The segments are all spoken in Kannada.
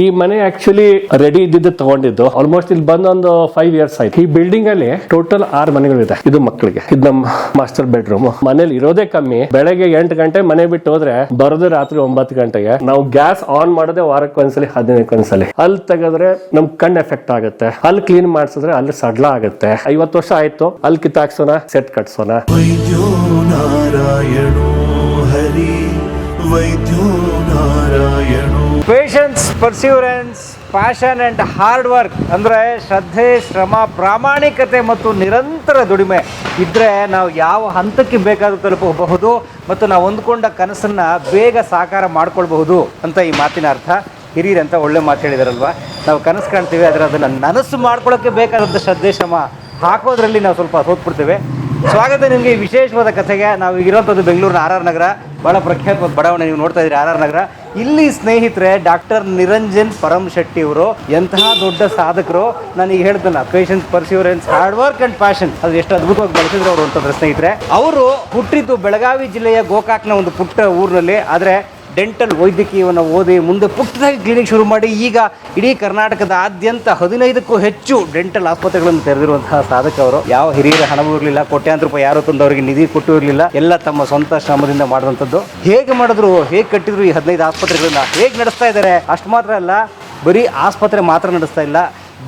ಈ ಮನೆ ಆಕ್ಚುಲಿ ರೆಡಿ ಇದ್ದಿದ್ದು ತಗೊಂಡಿದ್ದು. ಆಲ್ಮೋಸ್ಟ್ ಇಲ್ಲಿ ಬಂದು ಒಂದು ಫೈವ್ ಇಯರ್ಸ್ ಆಯ್ತು. ಈ ಬಿಲ್ಡಿಂಗ್ ಅಲ್ಲಿ ಟೋಟಲ್ ಆರು ಮನೆಗಳಿದೆ. ಇದು ಮಕ್ಕಳಿಗೆ. ಇದು ನಮ್ಮ ಮಾಸ್ಟರ್ ಬೆಡ್ರೂಮ್ ಮನೇಲಿ ಇರೋದೇ ಕಮ್ಮಿ. ಬೆಳಗ್ಗೆ ಎಂಟು ಗಂಟೆ ಮನೆ ಬಿಟ್ಟು ಹೋದ್ರೆ ಬರೋದು ರಾತ್ರಿ ಒಂಬತ್ತು ಗಂಟೆಗೆ. ನಾವು ಗ್ಯಾಸ್ ಆನ್ ಮಾಡೋದೇ ಹದಿನೈದು ಹದಿನೈದಕ್ಕೊಂದ್ಸಲಿ ಅಲ್ಲಿ ತೆಗೆದ್ರೆ ನಮ್ ಕಣ್ಣು ಎಫೆಕ್ಟ್ ಆಗುತ್ತೆ. ಅಲ್ಲಿ ಕ್ಲೀನ್ ಮಾಡಿಸಿದ್ರೆ ಅಲ್ಲಿ ಸಡ್ಲ ಆಗುತ್ತೆ. ಐವತ್ತು ವರ್ಷ ಆಯ್ತು. ಅಲ್ಲಿ ಕಿತ್ತಾಕ್ಸೋಣ ಸೆಟ್ ಕಟ್ಸೋಣ. ವೈದ್ಯೋ ನಾರಾಯಣೋ ಹರಿ ವೈದ್ಯೋ patience perseverance passion and hard work ಅಂದರೆ ಶ್ರದ್ಧೆ, ಶ್ರಮ, ಪ್ರಾಮಾಣಿಕತೆ ಮತ್ತು ನಿರಂತರ ದುಡಿಮೆ ಇದ್ದರೆ ನಾವು ಯಾವ ಹಂತಕ್ಕೆ ಬೇಕಾದರೂ ತಲುಪಬಹುದು ಮತ್ತು ನಾವು ಹೊಂದ್ಕೊಂಡ ಕನಸನ್ನು ಬೇಗ ಸಾಕಾರ ಮಾಡ್ಕೊಳ್ಬಹುದು ಅಂತ ಈ ಮಾತಿನ ಅರ್ಥ. ಹಿರಿಯರು ಅಂತ ಒಳ್ಳೆ ಮಾತು ಹೇಳಿದಾರಲ್ವ? ನಾವು ಕನಸು ಕಾಣ್ತೀವಿ, ಆದರೆ ಅದನ್ನು ನನಸು ಮಾಡ್ಕೊಳ್ಳೋಕ್ಕೆ ಬೇಕಾದಂಥ ಶ್ರದ್ಧೆ, ಶ್ರಮ ಹಾಕೋದ್ರಲ್ಲಿ ನಾವು ಸ್ವಲ್ಪ ಸೋತ್ಬಿಡ್ತೇವೆ. ಸ್ವಾಗತ ನಿಮಗೆ ವಿಶೇಷವಾದ ಕಥೆಗೆ. ನಾವು ಇರೋಂಥದ್ದು ಬೆಂಗಳೂರಿನ ಆರ್ ಆರ್ ನಗರ. ಭಾಳ ಪ್ರಖ್ಯಾತ ಬಡಾವಣೆ ನೀವು ನೋಡ್ತಾ ಇದ್ದೀರಿ ಆರ್ ಆರ್ ನಗರ. ಇಲ್ಲಿ ಸ್ನೇಹಿತರೆ, ಡಾಕ್ಟರ್ ನಿರಂಜನ್ ಪರಮ್ ಶೆಟ್ಟಿ ಅವರು ಎಂತಹ ದೊಡ್ಡ ಸಾಧಕರು. ನಾನು ಈಗ ಹೇಳ್ತೇನೆ patience perseverance hard work and passion ಅದು ಎಷ್ಟು ಅದ್ಭುತವಾಗಿ ಬೆಳೆಸಿದ್ರು ಅವರು ಅಂತಂದ್ರೆ ಸ್ನೇಹಿತರೆ. ಅವರು ಹುಟ್ಟಿದ್ದು ಬೆಳಗಾವಿ ಜಿಲ್ಲೆಯ ಗೋಕಾಕ್ನ ಒಂದು ಪುಟ್ಟ ಊರಿನಲ್ಲಿ. ಆದರೆ ಡೆಂಟಲ್ ವೈದ್ಯಕೀಯವನ್ನು ಓದಿ ಮುಂದೆ ಪುಟ್ಟದಾಗಿ ಕ್ಲಿನಿಕ್ ಶುರು ಮಾಡಿ ಈಗ ಇಡೀ ಕರ್ನಾಟಕದಾದ್ಯಂತ ಹದಿನೈದಕ್ಕೂ ಹೆಚ್ಚು ಡೆಂಟಲ್ ಆಸ್ಪತ್ರೆಗಳನ್ನು ತೆರೆದಿರುವಂತಹ ಸಾಧಕ ಅವರು. ಯಾವ ಹಿರಿಯರ ಹಣವೂ ಇರಲಿಲ್ಲ, ಕೋಟ್ಯಾಂತರ ರೂಪಾಯಿ ಯಾರು ತಂದು ಅವರಿಗೆ ನಿಧಿ ಕೊಟ್ಟು ಇರಲಿಲ್ಲ, ಎಲ್ಲ ತಮ್ಮ ಸ್ವಂತ ಶ್ರಮದಿಂದ ಮಾಡಿದಂಥದ್ದು. ಹೇಗೆ ಮಾಡಿದ್ರು, ಹೇಗೆ ಕಟ್ಟಿದ್ರು ಈ ಹದಿನೈದು ಆಸ್ಪತ್ರೆಗಳನ್ನ, ಹೇಗೆ ನಡೆಸ್ತಾ ಇದ್ದಾರೆ, ಅಷ್ಟು ಮಾತ್ರ ಅಲ್ಲ, ಬರೀ ಆಸ್ಪತ್ರೆ ಮಾತ್ರ ನಡೆಸ್ತಾ ಇಲ್ಲ.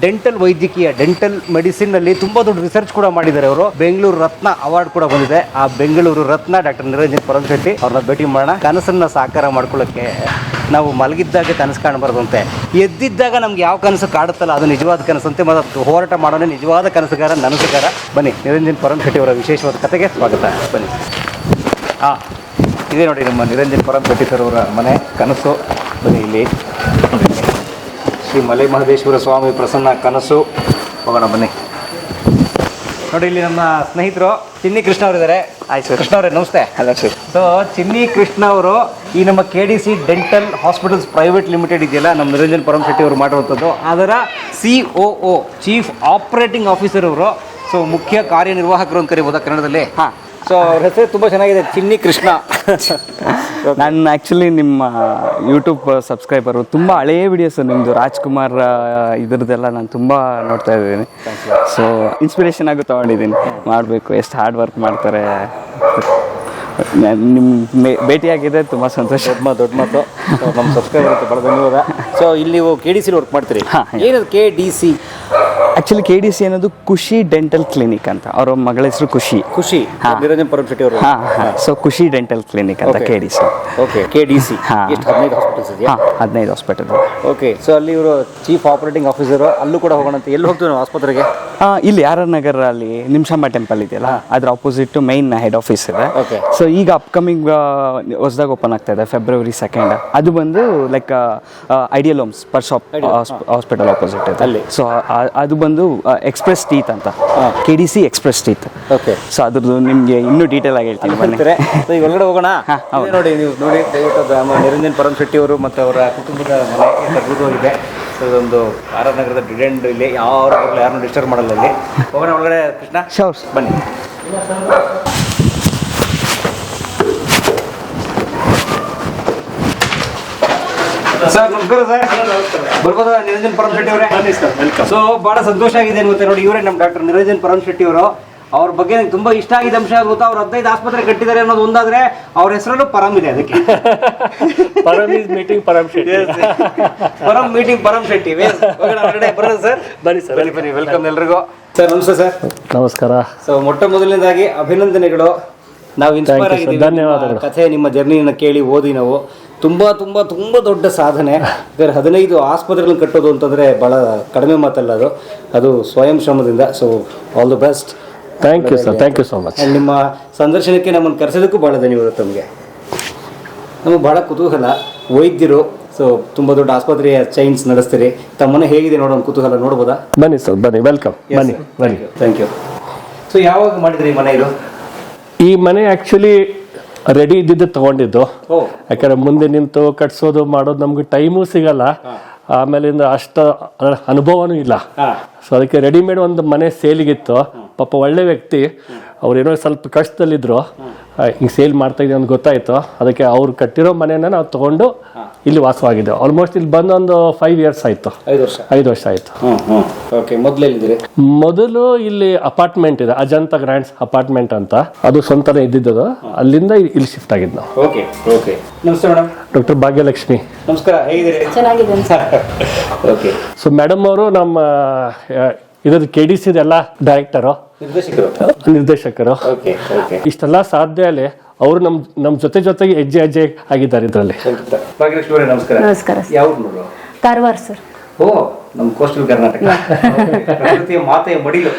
ಡೆಂಟಲ್ ವೈದ್ಯಕೀಯ, ಡೆಂಟಲ್ ಮೆಡಿಸಿನ್ ಅಲ್ಲಿ ತುಂಬಾ ದೊಡ್ಡ ರಿಸರ್ಚ್ ಕೂಡ ಮಾಡಿದ್ದಾರೆ ಅವರು. ಬೆಂಗಳೂರು ರತ್ನ ಅವಾರ್ಡ್ ಕೂಡ ಬಂದಿದೆ. ಆ ಬೆಂಗಳೂರು ರತ್ನ ಡಾಕ್ಟರ್ ನಿರಂಜನ್ ಪರಮಶೆಟ್ಟಿ ಅವ್ರನ್ನ ಭೇಟಿ ಮಾಡೋಣ. ಕನಸನ್ನ ಸಾಕಾರ ಮಾಡ್ಕೊಳ್ಳೋಕ್ಕೆ ನಾವು ಮಲಗಿದ್ದಾಗ ಕನಸು ಕಾಣಬಾರ್ದಂತೆ ಎದ್ದಿದ್ದಾಗ ನಮ್ಗೆ ಯಾವ ಕನಸು ಕಾಡುತ್ತಲ್ಲ, ಅದು ನಿಜವಾದ ಕನಸಂತೆ ಮತ್ತು ಹೋರಾಟ ಮಾಡೋಣ ನಿಜವಾದ ಕನಸುಗಾರ, ನನಸುಗಾರ. ಬನ್ನಿ, ನಿರಂಜನ್ ಪರಮಶೆಟ್ಟಿ ಅವರ ವಿಶೇಷವಾದ ಕಥೆಗೆ ಸ್ವಾಗತ. ಬನ್ನಿ. ಹಾಂ, ಇದೇ ನೋಡಿ ನಮ್ಮ ನಿರಂಜನ್ ಪರಮಶೆಟ್ಟಿ ಸರ್ ಅವರ ಮನೆ, ಕನಸು. ಬನ್ನಿ ಇಲ್ಲಿ. ಶ್ರೀ ಮಲೆ ಮಹದೇಶ್ವರ ಸ್ವಾಮಿ ಪ್ರಸನ್ನ ಕನಸು. ಹೋಗೋಣ ಬನ್ನಿ. ನೋಡಿ ಇಲ್ಲಿ ನಮ್ಮ ಸ್ನೇಹಿತರು ಚಿನ್ನಿ ಕೃಷ್ಣ ಅವರಿದ್ದಾರೆ ಆಯ್ತು ಸರ್ ಕೃಷ್ಣ ಅವರೇ ನಮಸ್ತೆ. ಹಲೋ ಸರ್ ಸೊ ಚಿನ್ನಿ ಕೃಷ್ಣ ಅವರು ಈ ನಮ್ಮ K D C dental hospitals private limited ಇದೆಯಲ್ಲ ನಮ್ಮ ನಿರಂಜನ್ ಪರಮ್ ಶೆಟ್ಟಿ ಅವರು ಮಾಡುವಂಥದ್ದು ಅದರ C O O chief operating officer ಅವರು. ಸೊ ಮುಖ್ಯ ಕಾರ್ಯನಿರ್ವಾಹಕರು ಅಂತ ಕರಿಬೋದಾ ಕನ್ನಡದಲ್ಲಿ? ಹಾಂ. ಸೊ ಅವ್ರ ಹೆಸರು ತುಂಬ ಚೆನ್ನಾಗಿದೆ. ಚಿನ್ನಿ ಕೃಷ್ಣ. ನಾನು ಆ್ಯಕ್ಚುಲಿ ನಿಮ್ಮ ಯೂಟ್ಯೂಬ್ ಸಬ್ಸ್ಕ್ರೈಬರು ತುಂಬ ಹಳೆಯ ವಿಡಿಯೋಸು ನಿಮ್ಮದು ರಾಜ್ಕುಮಾರ್ ಇದರದೆಲ್ಲ ಇದ್ರದ್ದೆಲ್ಲ ನಾನು ತುಂಬ ನೋಡ್ತಾ ಇದ್ದೀನಿ. ಸೊ ಇನ್ಸ್ಪಿರೇಷನ್ ಆಗು ತೊಗೊಂಡಿದ್ದೀನಿ. ಮಾಡಬೇಕು ಎಷ್ಟು ಹಾರ್ಡ್ ವರ್ಕ್ ಮಾಡ್ತಾರೆ. ನಿಮ್ಮ ಭೇಟಿಯಾಗಿದೆ ತುಂಬ ಸಂತೋಷ. ದೊಡ್ಡ ಮಾತು ದೊಡ್ಡ ಮಾತು. ನಮ್ಮ ಸಬ್ಸ್ಕ್ರೈಬರ್ ಭಾಳ ಧನ್ಯವಾದ. ಸೊ ಇಲ್ಲಿ ನೀವು ಕೆ ಡಿ ಸಿಲಿ ವರ್ಕ್ ಮಾಡ್ತೀರಿ. ಏನು ಏನದು K D C actually K D C ಅನ್ನೋದು ಖುಷಿ ಡೆಂಟಲ್ ಕ್ಲಿನಿಕ್ ಅಂತ. ಅವರ ಮಗಳ ಹೆಸರು ಖುಷಿ. ಖುಷಿ. ಹಾ. ನಿರಂಜನ್ ಪರಮ್ ಶೆಟ್ಟಿ ಅವರು. ಹಾಂ ಹಾಂ. ಸೊ ಖುಷಿ ಡೆಂಟಲ್ ಕ್ಲಿನಿಕ್ ಅಂತ. K D C okay K D C ಹಾ. ಎಷ್ಟು ಹದಿನೈದು ಹಾಸ್ಪಿಟಲ್ಸ್ ಇದೆಯಾ? ಹಾಂ ಹದಿನೈದು ಹಾಸ್ಪಿಟಲ್ ಓಕೆ ಸೊ ಅಲ್ಲಿ ಇವರು ಚೀಫ್ ಆಪರೇಟಿಂಗ್ ಆಫೀಸರ್ ಅಲ್ಲೂ ಕೂಡ ಹೋಗೋಣ ಅಂತ. ಎಲ್ಲಿ ಹೋಗ್ತೀವಿ ನಾವು ಆಸ್ಪತ್ರೆಗೆ? ಇಲ್ಲಿ ಆರ್ ಆರ್ ನಗರ ಅಲ್ಲಿ ನಿಮಿಷಾಂಬ ಟೆಂಪಲ್ ಇದೆಯಲ್ಲ ಅದ್ರ ಆಪೋಸಿಟ್ ಮೈನ್ ಹೆಡ್ ಆಫೀಸ್ ಇದೆ. Okay. ಸೊ ಈಗ ಅಪ್ಕಮಿಂಗ್ ಹೊಸದಾಗ ಓಪನ್ ಆಗ್ತಾ ಇದೆ ಫೆಬ್ರವರಿ ಸೆಕೆಂಡ್ ಅದು ಬಂದು like ideal homes per shop hospital opposite ಇದೆ. ಅಲ್ಲಿ. ಸೊ ಅದು ಬಂದು ಎಕ್ಸ್ಪ್ರೆಸ್ ಟೀತ್ ಅಂತ. K D C express teeth okay so ಅದ್ರದ್ದು ನಿಮಗೆ ಇನ್ನೂ ಡೀಟೇಲ್ ಆಗಿ ಹೇಳ್ತೀನಿ ಬನ್ನಿ. ಸೊ ಈಗ ಒಳಗಡೆ ಹೋಗೋಣ? ಹೌದು. ನೋಡಿ ನೀವು ನೋಡಿ ದಯವಿಟ್ಟು ನಿರಂಜನ್ ಪರಮ್ ಶೆಟ್ಟಿ ಅವರು ಮತ್ತು ಅವರ ಕುಟುಂಬದ ಮನೆ ಹೋಗಿದೆ. ಅದ್ಭುತವಾಗಿದೆ ಸೊ ಇದೊಂದು ಆರ್ ಆರ್ ನಗರದ ಡಿಡೆಂಡ್ ಇಲ್ಲಿ. ಯಾರು ಯಾರನ್ನೂ ಡಿಸ್ಟರ್ಬ್ ಮಾಡಲ್ಲ ಇಲ್ಲಿ. ಹೋಗೋಣ ಒಳಗಡೆ ಕೃಷ್ಣ. ಶೋರ್ಸ್ ಬನ್ನಿ. ಸರ್ ನಮಸ್ಕಾರ ಸರ್. ಬರ್ಬೋದಾ ನಿರಂಜನ್ ಪರಂ ಶೆಟ್ಟಿ ಅವರೇ ಸೊ ಬಹಳ ಸಂತೋಷ ಆಗಿದೆ ಗೊತ್ತೆ ನೋಡಿ ಇವರೇ ನಮ್ಮ ಡಾಕ್ಟರ್ ನಿರಂಜನ್ ಪರಂ ಶೆಟ್ಟಿ ಅವರು. ಅವ್ರ ಬಗ್ಗೆ ನಂಗೆ ತುಂಬಾ ಇಷ್ಟ ಆಗಿದ್ದ ಅಂಶ ಗೊತ್ತಾ? ಅವ್ರು ಹದಿನೈದು ಆಸ್ಪತ್ರೆ ಕಟ್ಟಿದ್ದಾರೆ ಅನ್ನೋದು ಒಂದಾದ್ರೆ ಅವ್ರ ಹೆಸರಲ್ಲೂ ಪರಂ ಇದೆ ಅದಕ್ಕೆ. Param is meeting Param Shetty Param meeting Param Shetty ಬರೋದು ಸರ್ ಬನ್ನಿ ಸರ್. ಬನ್ನಿ ಬನ್ನಿ ವೆಲ್ಕಮ್ ಎಲ್ರಿಗೂ. ಸರ್ ನಮಸ್ತೆ ಸರ್. ನಮಸ್ಕಾರ. ಸೊ ಮೊಟ್ಟ ಮೊದಲನೇದಾಗಿ ಅಭಿನಂದನೆಗಳು. ನಾವು ಇನ್ಸ್ಪೈರ್ ಆಗಿದ್ದೀವಿ ಧನ್ಯವಾದಗಳು. ಕಥೆ ನಿಮ್ಮ ಜರ್ನಿಯನ್ನು ಕೇಳಿ ಓದಿ ನಾವು. ತುಂಬಾ ತುಂಬಾ ತುಂಬಾ ದೊಡ್ಡ ಸಾಧನೆ. ಬೇರೆ ಹದಿನೈದು ಆಸ್ಪತ್ರೆಗಳನ್ನು ಕಟ್ಟೋದು ಅಂತಂದ್ರೆ ಬಹಳ ಕಡಿಮೆ ಮಾತಲ್ಲ ಅದು. ಅದು ಸ್ವಯಂ ಶ್ರಮದಿಂದ. So all the best thank you sir thank you so much ನಿಮ್ಮ ಸಂದರ್ಶನಕ್ಕೆ ನಮ್ಮನ್ನು ಕರೆಸೋದಕ್ಕೂ ಭಾಳ ಧನ್ಯವಾದ ತಮಗೆ. ನಮಗೆ ಭಾಳ ಕುತೂಹಲ. ವೈದ್ಯರು ಸೊ ತುಂಬ ದೊಡ್ಡ ಆಸ್ಪತ್ರೆಯ ಚೈನ್ಸ್ ನಡೆಸ್ತೀರಿ. ತಮ್ಮನೆ ಹೇಗಿದೆ ನೋಡೋಣ ಕುತೂಹಲ ನೋಡ್ಬೋದಾ? ಬನ್ನಿ ಸರ್ ಬನ್ನಿ. ವೆಲ್ಕಮ್ ಬನ್ನಿ ಬನ್ನಿ. ಥ್ಯಾಂಕ್ ಯು ಸೊ ಯಾವಾಗ ಮಾಡಿದ್ರಿ ಮನೆ ಇದು? ಈ ಮನೆ ಆಕ್ಚುಲಿ ರೆಡಿ ಇದ್ದಿದ್ದು ತಗೊಂಡಿದ್ದು. ಯಾಕಂದ್ರೆ ಮುಂದೆ ನಿಂತು ಕಟ್ಸೋದು ಮಾಡೋದು ನಮ್ಗೆ ಟೈಮು ಸಿಗಲ್ಲ. ಆಮೇಲಿಂದ ಅಷ್ಟ ಅನುಭವನೂ ಇಲ್ಲ. ಸೊ ಅದಕ್ಕೆ ರೆಡಿಮೇಡ್ ಒಂದು ಮನೆ ಸೇಲಿಗಿತ್ತು ಪಾಪ ಒಳ್ಳೆ ವ್ಯಕ್ತಿ. ಅವ್ರೇನೋ ಸ್ವಲ್ಪ ಕಷ್ಟದಲ್ಲಿದ್ರು. ಹಿಂಗೆ ಸೇಲ್ ಮಾಡ್ತಾ ಇದೀವಿ ಅಂತ ಗೊತ್ತಾಯ್ತು. ಅದಕ್ಕೆ ಅವ್ರು ಕಟ್ಟಿರೋ ಮನೆಯನ್ನ ನಾವು ತಗೊಂಡು ಇಲ್ಲಿ ವಾಸವಾಗಿದ್ದೆ ಆಲ್ಮೋಸ್ಟ್ ಇಲ್ಲಿ ಬಂದು ಒಂದು ಫೈವ್ ಇಯರ್ಸ್ ಆಯ್ತು. ಐದು ವರ್ಷ. ಐದು ವರ್ಷ ಆಯ್ತು. ಹ್ಞೂ ಓಕೆ ಮೊದಲೆಲ್ಲಿದ್ದೀರಿ ಮೊದಲು ಇಲ್ಲಿ ಅಪಾರ್ಟ್ಮೆಂಟ್ ಇದೆ ಅಜಂತ ಗ್ರ್ಯಾಂಡ್ಸ್ ಅಪಾರ್ಟ್ಮೆಂಟ್ ಅಂತ. ಅದು ಸ್ವಂತನೇ ಇದ್ದಿದ್ದು ಅಲ್ಲಿಂದ ಇಲ್ಲಿ ಶಿಫ್ಟ್ ಆಗಿದ್ದು ನಾವು. ಓಕೆ ಓಕೆ ನಮಸ್ತೆ ಮೇಡಮ್ ಡಾಕ್ಟರ್ ಭಾಗ್ಯಲಕ್ಷ್ಮಿ. ನಮಸ್ಕಾರ ಹೇಗಿದ್ದೀರಿ? ಚೆನ್ನಾಗಿದೆ ಓಕೆ ಸೊ ಮೇಡಮ್ ಅವರು ನಮ್ಮ ಇದ್ರದ್ದು ಕೆ ಡಿ ಸಿ ಎಲ್ಲ ಡೈರೆಕ್ಟರು ನಿರ್ದೇಶಕರು. ನಿರ್ದೇಶಕರು. ಓಕೆ ಓಕೆ ಇಷ್ಟೆಲ್ಲ ಸಾಧ್ಯ ಅಲ್ಲಿ ಅವರು ನಮ್ ನಮ್ ಜೊತೆ ಜೊತೆಗೆ ಹೆಜ್ಜೆ ಹೆಜ್ಜೆ ಆಗಿದ್ದಾರೆ ಇದರಲ್ಲಿ. ನಮಸ್ಕಾರ. ನಮಸ್ಕಾರ ಸರ್. ಓ ನಮ್ಮ ಕೋಸ್ಟಲ್ ಕರ್ನಾಟಕ ಪ್ರಕೃತಿಯ ಮಾತೆಯ ಮಡಿಲು.